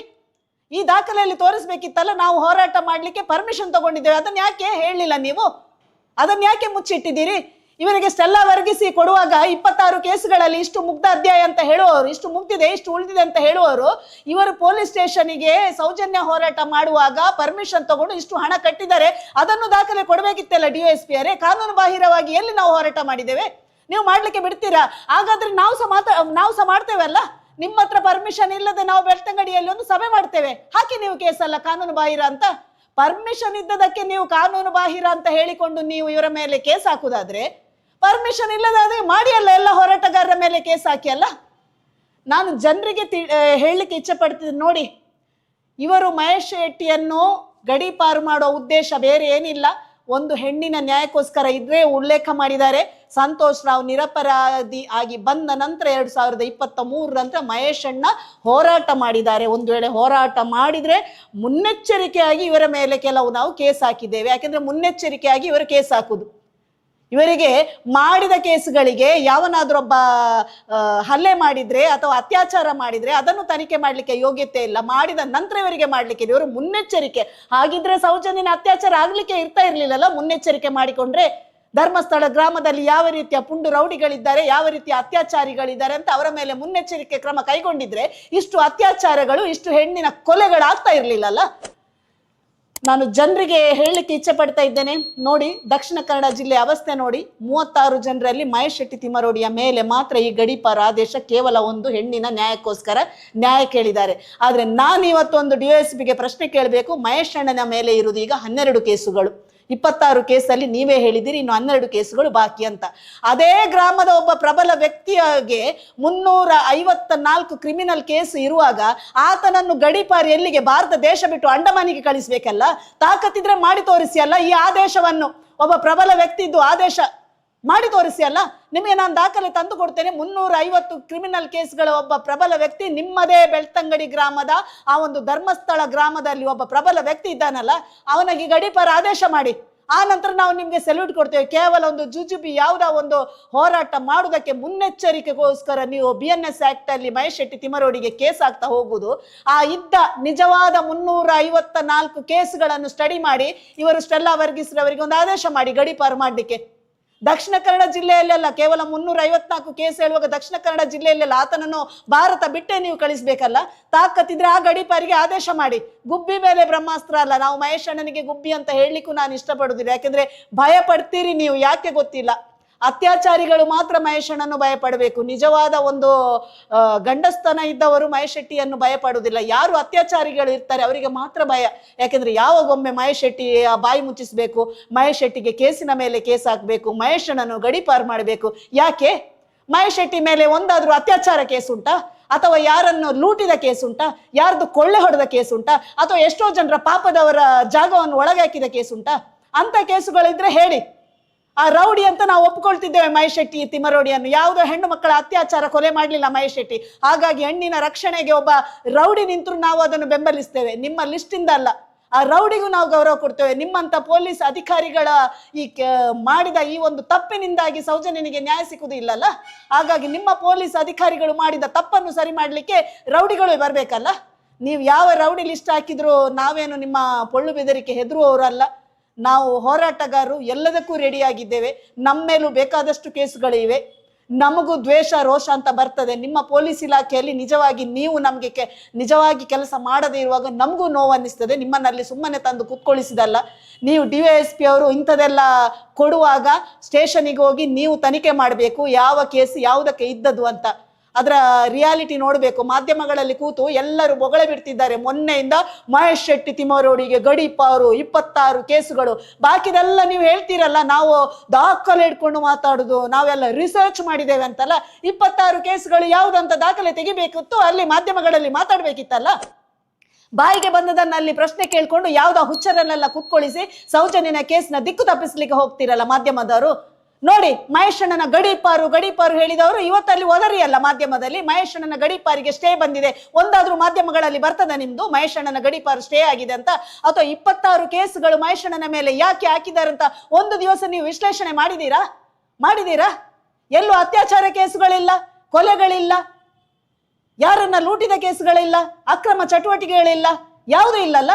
ಈ ದಾಖಲೆಯಲ್ಲಿ ತೋರಿಸ್ಬೇಕಿತ್ತಲ್ಲ, ನಾವು ಹೋರಾಟ ಮಾಡಲಿಕ್ಕೆ ಪರ್ಮಿಷನ್ ತಗೊಂಡಿದ್ದೇವೆ. ಅದನ್ನ ಯಾಕೆ ಹೇಳಲಿಲ್ಲ ನೀವು? ಅದನ್ನ ಯಾಕೆ ಮುಚ್ಚಿಟ್ಟಿದ್ದೀರಿ? ಇವರಿಗೆ ಸ್ಟೆಲ್ಲ ವರ್ಗಿಸಿ ಕೊಡುವಾಗ ಇಪ್ಪತ್ತಾರು ಕೇಸ್ಗಳಲ್ಲಿ ಇಷ್ಟು ಮುಗ್ಧ ಅಧ್ಯಾಯ ಅಂತ ಹೇಳುವವರು, ಇಷ್ಟು ಮುಗ್ದಿದೆ, ಇಷ್ಟು ಉಳಿದಿದೆ ಅಂತ ಹೇಳುವವರು, ಇವರು ಪೊಲೀಸ್ ಸ್ಟೇಷನಿಗೆ ಸೌಜನ್ಯ ಹೋರಾಟ ಮಾಡುವಾಗ ಪರ್ಮಿಷನ್ ತಗೊಂಡು ಇಷ್ಟು ಹಣ ಕಟ್ಟಿದ್ದಾರೆ. ಅದನ್ನು ದಾಖಲೆ ಕೊಡಬೇಕಿತ್ತಲ್ಲ ಡಿ ಎಸ್ ಪಿ ಅವರೇ ಕಾನೂನು ಬಾಹಿರವಾಗಿ ಎಲ್ಲಿ ನಾವು ಹೋರಾಟ ಮಾಡಿದ್ದೇವೆ? ನೀವು ಮಾಡ್ಲಿಕ್ಕೆ ಬಿಡ್ತೀರಾ? ಹಾಗಾದ್ರೆ ನಾವು ಸಹ ಮಾತಾ ನಾವು ಸಹ ಮಾಡ್ತೇವಲ್ಲ? ನಿಮ್ಮ ಹತ್ರ ಪರ್ಮಿಷನ್ ಇಲ್ಲದೆ ನಾವು ಬೆಳ್ತಂಗಡಿಯಲ್ಲಿ ಒಂದು ಸಭೆ ಮಾಡ್ತೇವೆ. ಹಾಕಿ ನೀವು ಕೇಸಲ್ಲ ಕಾನೂನು ಬಾಹಿರ ಅಂತ? ಪರ್ಮಿಷನ್ ಇದ್ದದಕ್ಕೆ ನೀವು ಕಾನೂನು ಬಾಹಿರ ಅಂತ ಹೇಳಿಕೊಂಡು ನೀವು ಇವರ ಮೇಲೆ ಕೇಸ್ ಹಾಕುದಾದ್ರೆ? ಪರ್ಮಿಷನ್ ಇಲ್ಲದಾದ್ರೆ ಮಾಡಿ ಅಲ್ಲ ಎಲ್ಲ ಹೋರಾಟಗಾರರ ಮೇಲೆ ಕೇಸ್ ಹಾಕಿ ಅಲ್ಲ? ನಾನು ಜನರಿಗೆ ತಿ ಹೇಳಲಿಕ್ಕೆ ಇಚ್ಛೆ ಪಡ್ತಿದ್ದೀನಿ ನೋಡಿ. ಇವರು ಮಹೇಶ್ ಶೆಟ್ಟಿಯನ್ನು ಗಡೀಪಾರು ಮಾಡೋ ಉದ್ದೇಶ ಬೇರೆ ಏನಿಲ್ಲ. ಒಂದು ಹೆಣ್ಣಿನ ನ್ಯಾಯಕ್ಕೋಸ್ಕರ ಇದ್ರೆ ಉಲ್ಲೇಖ ಮಾಡಿದ್ದಾರೆ. ಸಂತೋಷ್ ರಾವ್ ನಿರಪರಾಧಿ ಆಗಿ ಬಂದ ನಂತರ ಎರಡು ಸಾವಿರದ ಇಪ್ಪತ್ತ ಮೂರರಂತರ ಮಹೇಶ್ ಅಣ್ಣ ಹೋರಾಟ ಮಾಡಿದ್ದಾರೆ. ಒಂದು ವೇಳೆ ಹೋರಾಟ ಮಾಡಿದ್ರೆ ಮುನ್ನೆಚ್ಚರಿಕೆಯಾಗಿ ಇವರ ಮೇಲೆ ಕೆಲವು ನಾವು ಕೇಸ್ ಹಾಕಿದ್ದೇವೆ. ಯಾಕೆಂದರೆ ಮುನ್ನೆಚ್ಚರಿಕೆಯಾಗಿ ಇವರು ಕೇಸ್ ಹಾಕುದು. ಇವರಿಗೆ ಮಾಡಿದ ಕೇಸುಗಳಿಗೆ ಯಾವನಾದ್ರೊಬ್ಬ ಹಲ್ಲೆ ಮಾಡಿದ್ರೆ ಅಥವಾ ಅತ್ಯಾಚಾರ ಮಾಡಿದ್ರೆ ಅದನ್ನು ತನಿಖೆ ಮಾಡಲಿಕ್ಕೆ ಯೋಗ್ಯತೆ ಇಲ್ಲ. ಮಾಡಿದ ನಂತರ ಇವರಿಗೆ ಮಾಡಲಿಕ್ಕೆ ಇವರು ಮುನ್ನೆಚ್ಚರಿಕೆ. ಹಾಗಿದ್ರೆ ಸೌಜನ್ಯನ ಅತ್ಯಾಚಾರ ಆಗ್ಲಿಕ್ಕೆ ಇರ್ತಾ ಇರ್ಲಿಲ್ಲಲ್ಲ? ಮುನ್ನೆಚ್ಚರಿಕೆ ಮಾಡಿಕೊಂಡ್ರೆ ಧರ್ಮಸ್ಥಳ ಗ್ರಾಮದಲ್ಲಿ ಯಾವ ರೀತಿಯ ಪುಂಡು ರೌಡಿಗಳಿದ್ದಾರೆ, ಯಾವ ರೀತಿಯ ಅತ್ಯಾಚಾರಿಗಳಿದ್ದಾರೆ ಅಂತ ಅವರ ಮೇಲೆ ಮುನ್ನೆಚ್ಚರಿಕೆ ಕ್ರಮ ಕೈಗೊಂಡಿದ್ರೆ ಇಷ್ಟು ಅತ್ಯಾಚಾರಗಳು, ಇಷ್ಟು ಹೆಣ್ಣಿನ ಕೊಲೆಗಳಾಗ್ತಾ ಇರ್ಲಿಲ್ಲಲ್ಲ? ನಾನು ಜನರಿಗೆ ಹೇಳಲಿಕ್ಕೆ ಇಚ್ಛೆ ಪಡ್ತಾ ಇದ್ದೇನೆ. ನೋಡಿ, ದಕ್ಷಿಣ ಕನ್ನಡ ಜಿಲ್ಲೆ ಅವಸ್ಥೆ ನೋಡಿ. ಮೂವತ್ತಾರು ಜನರಲ್ಲಿ ಮಹೇಶ್ ಶೆಟ್ಟಿ ತಿಮ್ಮರೋಡಿಯ ಮೇಲೆ ಮಾತ್ರ ಈ ಗಡೀಪಾರ ಆದೇಶ ಕೇವಲ ಒಂದು ಹೆಣ್ಣಿನ ನ್ಯಾಯಕ್ಕೋಸ್ಕರ ನ್ಯಾಯ ಕೇಳಿದ್ದಾರೆ. ಆದರೆ ನಾನು ಇವತ್ತೊಂದು ಡಿ ಎಸ್ ಪಿಗೆ ಪ್ರಶ್ನೆ ಕೇಳಬೇಕು. ಮಹೇಶ್ ಅಣ್ಣನ ಮೇಲೆ ಇರುವುದು ಈಗ ಹನ್ನೆರಡು ಕೇಸುಗಳು. ಇಪ್ಪತ್ತಾರು ಕೇಸಲ್ಲಿ ನೀವೇ ಹೇಳಿದಿರಿ ಇನ್ನು ಹನ್ನೆರಡು ಕೇಸುಗಳು ಬಾಕಿ ಅಂತ. ಅದೇ ಗ್ರಾಮದ ಒಬ್ಬ ಪ್ರಬಲ ವ್ಯಕ್ತಿಯಾಗೆ ಮುನ್ನೂರ ಐವತ್ತ ನಾಲ್ಕು ಕ್ರಿಮಿನಲ್ ಕೇಸ್ ಇರುವಾಗ ಆತನನ್ನು ಗಡೀಪಾರಿ ಎಲ್ಲಿಗೆ ಭಾರತ ದೇಶ ಬಿಟ್ಟು ಅಂಡಮಾನಿಗೆ ಕಳಿಸ್ಬೇಕಲ್ಲ? ತಾಕತ್ತಿದ್ರೆ ಮಾಡಿ ತೋರಿಸಿ ಅಲ್ಲ ಈ ಆದೇಶವನ್ನು. ಒಬ್ಬ ಪ್ರಬಲ ವ್ಯಕ್ತಿ ಇದ್ದು ಆದೇಶ ಮಾಡಿ ತೋರಿಸಿ ಅಲ್ಲ? ನಿಮಗೆ ನಾನು ದಾಖಲೆ ತಂದು ಕೊಡ್ತೇನೆ. ಮುನ್ನೂರ ಐವತ್ತು ಕ್ರಿಮಿನಲ್ ಕೇಸ್ಗಳ ಒಬ್ಬ ಪ್ರಬಲ ವ್ಯಕ್ತಿ ನಿಮ್ಮದೇ ಬೆಳ್ತಂಗಡಿ ಗ್ರಾಮದ, ಆ ಒಂದು ಧರ್ಮಸ್ಥಳ ಗ್ರಾಮದಲ್ಲಿ ಒಬ್ಬ ಪ್ರಬಲ ವ್ಯಕ್ತಿ ಇದ್ದಾನಲ್ಲ ಅವನಿಗೆ ಗಡಿಪಾರ ಆದೇಶ ಮಾಡಿ. ಆ ನಂತರ ನಾವು ನಿಮಗೆ ಸೆಲ್ಯೂಟ್ ಕೊಡ್ತೇವೆ. ಕೇವಲ ಒಂದು ಜುಜುಬಿ ಯಾವುದ ಒಂದು ಹೋರಾಟ ಮಾಡುವುದಕ್ಕೆ ಮುನ್ನೆಚ್ಚರಿಕೆಗೋಸ್ಕರ ನೀವು ಬಿ ಎನ್ ಎಸ್ ಆಕ್ಟ್ ಅಲ್ಲಿ ಮಹೇಶ್ ಶೆಟ್ಟಿ ತಿಮರೋಡಿಗೆ ಕೇಸ್ ಆಗ್ತಾ ಹೋಗುವುದು. ಆ ಇದ್ದ ನಿಜವಾದ ಮುನ್ನೂರ ಐವತ್ತ ನಾಲ್ಕು ಕೇಸ್ಗಳನ್ನು ಸ್ಟಡಿ ಮಾಡಿ, ಇವರು ಸ್ಟೆಲ್ಲಾ ವರ್ಗಿಸ್ರವರಿಗೆ ಒಂದು ಆದೇಶ ಮಾಡಿ ಗಡೀಪಾರು ಮಾಡಲಿಕ್ಕೆ. ದಕ್ಷಿಣ ಕನ್ನಡ ಜಿಲ್ಲೆಯಲ್ಲೆಲ್ಲ ಕೇವಲ ಮುನ್ನೂರ ಐವತ್ನಾಲ್ಕು ಕೇಸ್ ಹೇಳುವಾಗ ದಕ್ಷಿಣ ಕನ್ನಡ ಜಿಲ್ಲೆಯಲ್ಲೆಲ್ಲ ಆತನನ್ನು ಭಾರತ ಬಿಟ್ಟೇ ನೀವು ಕಳಿಸ್ಬೇಕಲ್ಲ? ತಾಕತ್ತಿದ್ರೆ ಆ ಗಡೀಪಾರಿಗೆ ಆದೇಶ ಮಾಡಿ. ಗುಬ್ಬಿ ಮೇಲೆ ಬ್ರಹ್ಮಾಸ್ತ್ರ ಅಲ್ಲ, ನಾವು ಮಹೇಶ್ ಅಣ್ಣನಿಗೆ ಗುಬ್ಬಿ ಅಂತ ಹೇಳಲಿಕ್ಕೂ ನಾನು ಇಷ್ಟಪಡುದಿಲ್ಲ. ಯಾಕೆಂದ್ರೆ ಭಯ ಪಡ್ತೀರಿ ನೀವು, ಯಾಕೆ ಗೊತ್ತಿಲ್ಲ? ಅತ್ಯಾಚಾರಿಗಳು ಮಾತ್ರ ಮಹೇಶನನ್ನು ಭಯಪಡಬೇಕು. ನಿಜವಾದ ಒಂದು ಗಂಡಸ್ತನ ಇದ್ದವರು ಮಹೇಶ್ ಶೆಟ್ಟಿಯನ್ನು ಭಯಪಡುವುದಿಲ್ಲ. ಯಾರು ಅತ್ಯಾಚಾರಿಗಳು ಇರ್ತಾರೆ ಅವರಿಗೆ ಮಾತ್ರ ಭಯ. ಯಾಕೆಂದ್ರೆ ಯಾವಾಗೊಮ್ಮೆ ಮಹೇಶ್ ಶೆಟ್ಟಿ ಬಾಯಿ ಮುಚ್ಚಿಸಬೇಕು, ಮಹೇಶ್ ಶೆಟ್ಟಿಗೆ ಕೇಸಿನ ಮೇಲೆ ಕೇಸ್ ಹಾಕಬೇಕು ಮಹೇಶನನ್ನು ಗಡಿಪಾರು ಮಾಡಬೇಕು. ಯಾಕೆ? ಮಹೇಶ್ ಶೆಟ್ಟಿ ಮೇಲೆ ಒಂದಾದರೂ ಅತ್ಯಾಚಾರ ಕೇಸ್ ಉಂಟಾ? ಅಥವಾ ಯಾರನ್ನು ಲೂಟಿದ ಕೇಸ್ ಉಂಟಾ? ಯಾರ್ದು ಕೊಳ್ಳೆ ಹೊಡೆದ ಕೇಸ್ ಉಂಟಾ? ಅಥವಾ ಎಷ್ಟೋ ಜನರ ಪಾಪದವರ ಜಾಗವನ್ನು ಒಳಗೆ ಹಾಕಿದ ಕೇಸ್ ಉಂಟಾ? ಅಂತ ಕೇಸುಗಳಿದ್ರೆ ಹೇಳಿ. ಆ ರೌಡಿ ಅಂತ ನಾವು ಒಪ್ಕೊಳ್ತಿದ್ದೇವೆ ಮಹೇಶ್ ಶೆಟ್ಟಿ ತಿಮ್ಮರೌಡಿಯನ್ನು. ಯಾವುದೋ ಹೆಣ್ಣು ಮಕ್ಕಳ ಅತ್ಯಾಚಾರ ಕೊಲೆ ಮಾಡಲಿಲ್ಲ ಮಹೇಶ್ ಶೆಟ್ಟಿ. ಹಾಗಾಗಿ ಹೆಣ್ಣಿನ ರಕ್ಷಣೆಗೆ ಒಬ್ಬ ರೌಡಿ ನಿಂತರೂ ನಾವು ಅದನ್ನು ಬೆಂಬಲಿಸ್ತೇವೆ. ನಿಮ್ಮ ಲಿಸ್ಟಿಂದ ಅಲ್ಲ. ಆ ರೌಡಿಗೂ ನಾವು ಗೌರವ ಕೊಡ್ತೇವೆ. ನಿಮ್ಮಂತ ಪೊಲೀಸ್ ಅಧಿಕಾರಿಗಳ ಈ ಮಾಡಿದ ಈ ಒಂದು ತಪ್ಪಿನಿಂದಾಗಿ ಸೌಜನ್ಯನಿಗೆ ನ್ಯಾಯ ಸಿಕ್ಕುದು ಇಲ್ಲಲ್ಲ? ಹಾಗಾಗಿ ನಿಮ್ಮ ಪೊಲೀಸ್ ಅಧಿಕಾರಿಗಳು ಮಾಡಿದ ತಪ್ಪನ್ನು ಸರಿ ಮಾಡಲಿಕ್ಕೆ ರೌಡಿಗಳು ಬರಬೇಕಲ್ಲ? ನೀವು ಯಾವ ರೌಡಿ ಲಿಸ್ಟ್ ಹಾಕಿದ್ರು ನಾವೇನು ನಿಮ್ಮ ಪೊಳ್ಳು ಬೆದರಿಕೆ ಹೆದರುವವರಲ್ಲ? ನಾವು ಹೋರಾಟಗಾರರು ಎಲ್ಲದಕ್ಕೂ ರೆಡಿಯಾಗಿದ್ದೇವೆ ನಮ್ಮ ಮೇಲೂ ಬೇಕಾದಷ್ಟು ಕೇಸುಗಳಿವೆ. ನಮಗೂ ದ್ವೇಷ, ರೋಷ ಅಂತ ಬರ್ತದೆ. ನಿಮ್ಮ ಪೊಲೀಸ್ ಇಲಾಖೆಯಲ್ಲಿ ನಿಜವಾಗಿ ನೀವು ನಮಗೆ ಕೆ, ನಿಜವಾಗಿ ಕೆಲಸ ಮಾಡದೇ ಇರುವಾಗ ನಮಗೂ ನೋವು ಅನ್ನಿಸ್ತದೆ ನಿಮ್ಮನ್ನಲ್ಲಿ ಸುಮ್ಮನೆ ತಂದು ಕುತ್ಕೊಳಿಸಿದಲ್ಲ. ನೀವು ಡಿ ವೈ ಎಸ್ ಪಿ ಅವರು ಇಂಥದೆಲ್ಲ ಕೊಡುವಾಗ ಸ್ಟೇಷನಿಗೆ ಹೋಗಿ ನೀವು ತನಿಖೆ ಮಾಡಬೇಕು. ಯಾವ ಕೇಸ್ ಯಾವುದಕ್ಕೆ ಇದ್ದದ್ದು ಅಂತ. ಅದರ ರಿಯಾಲಿಟಿ ನೋಡಬೇಕು. ಮಾಧ್ಯಮಗಳಲ್ಲಿ ಕೂತು ಎಲ್ಲರೂ ಬೊಗಳೆ ಬಿಡ್ತಿದ್ದಾರೆ. ಮೊನ್ನೆಯಿಂದ ಮಹೇಶ್ ಶೆಟ್ಟಿ ತಿಮ್ಮರೋಡಿಗೆ ಗಡಿಪಾರು ಇಪ್ಪತ್ತಾರು ಕೇಸುಗಳು. ಬಾಕಿದೆಲ್ಲ ನೀವು ಹೇಳ್ತೀರಲ್ಲ, ನಾವು ದಾಖಲೆ ಇಟ್ಕೊಂಡು ಮಾತಾಡೋದು, ನಾವೆಲ್ಲ ರಿಸರ್ಚ್ ಮಾಡಿದ್ದೇವೆ ಅಂತಲ್ಲ? ಇಪ್ಪತ್ತಾರು ಕೇಸುಗಳು ಯಾವುದಂತ ದಾಖಲೆ ತೆಗಿಬೇಕಿತ್ತು? ಅಲ್ಲಿ ಮಾಧ್ಯಮಗಳಲ್ಲಿ ಮಾತಾಡ್ಬೇಕಿತ್ತಲ್ಲ? ಬಾಯಿಗೆ ಬಂದದನ್ನ ಅಲ್ಲಿ ಪ್ರಶ್ನೆ ಕೇಳ್ಕೊಂಡು ಯಾವ್ದೋ ಹುಚ್ಚರನ್ನೆಲ್ಲ ಕುತ್ಕೊಳಿಸಿ, ಸೌಜನ್ಯನ ಕೇಸ್ನ ದಿಕ್ಕು ತಪ್ಪಿಸ್ಲಿಕ್ಕೆ ಹೋಗ್ತಿರಲ್ಲ ಮಾಧ್ಯಮದವರು? ನೋಡಿ ಮಹೇಶಣ್ಣನ ಗಡೀಪಾರು ಗಡೀಪಾರು ಹೇಳಿದವರು ಇವತ್ತಲ್ಲಿ ಒದರಿ ಅಲ್ಲ ಮಾಧ್ಯಮದಲ್ಲಿ. ಮಹೇಶಣ್ಣನ ಗಡೀಪಾರಿಗೆ ಸ್ಟೇ ಬಂದಿದೆ. ಒಂದಾದ್ರೂ ಮಾಧ್ಯಮಗಳಲ್ಲಿ ಬರ್ತದ ನಿಮ್ದು? ಮಹೇಶಣ್ಣನ ಗಡೀಪಾರು ಸ್ಟೇ ಆಗಿದೆ ಅಂತ? ಅಥವಾ ಇಪ್ಪತ್ತಾರು ಕೇಸುಗಳು ಮಹೇಶಣ್ಣನ ಮೇಲೆ ಯಾಕೆ ಹಾಕಿದ್ದಾರೆ ಅಂತ ಒಂದು ದಿವಸ ನೀವು ವಿಶ್ಲೇಷಣೆ ಮಾಡಿದೀರಾ? ಮಾಡಿದೀರಾ? ಎಲ್ಲೂ ಅತ್ಯಾಚಾರ ಕೇಸುಗಳಿಲ್ಲ, ಕೊಲೆಗಳಿಲ್ಲ, ಯಾರನ್ನ ಲೂಟಿದ ಕೇಸುಗಳಿಲ್ಲ, ಅಕ್ರಮ ಚಟುವಟಿಕೆಗಳಿಲ್ಲ, ಯಾವುದೂ ಇಲ್ಲಲ್ಲ?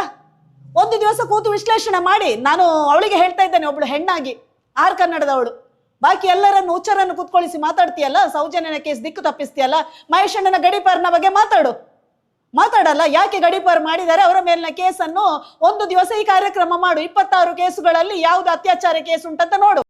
ಒಂದು ದಿವಸ ಕೂತು ವಿಶ್ಲೇಷಣೆ ಮಾಡಿ. ನಾನು ಅವಳಿಗೆ ಹೇಳ್ತಾ ಇದ್ದೇನೆ, ಒಬ್ಳು ಹೆಣ್ಣಾಗಿ, ಆರ್ ಕನ್ನಡದವಳು. ಬಾಕಿ ಎಲ್ಲರನ್ನು ಉಚ್ಚರನ್ನು ಕುತ್ಕೊಳಿಸಿ ಮಾತಾಡ್ತೀಯಲ್ಲ? ಸೌಜನ್ಯನ ಕೇಸ್ ದಿಕ್ಕು ತಪ್ಪಿಸ್ತೀಯಲ್ಲ? ಮಹೇಶಣ್ಣನ ಗಡೀಪಾರ್ನ ಬಗ್ಗೆ ಮಾತಾಡು. ಮಾತಾಡಲ್ಲ, ಯಾಕೆ ಗಡೀಪಾರ್ ಮಾಡಿದ್ದಾರೆ? ಅವರ ಮೇಲಿನ ಕೇಸನ್ನು ಒಂದು ದಿವಸ ಈ ಕಾರ್ಯಕ್ರಮ ಮಾಡು. ಇಪ್ಪತ್ತಾರು ಕೇಸುಗಳಲ್ಲಿ ಯಾವ್ದು ಅತ್ಯಾಚಾರ ಕೇಸ್ ಉಂಟಂತ ನೋಡು.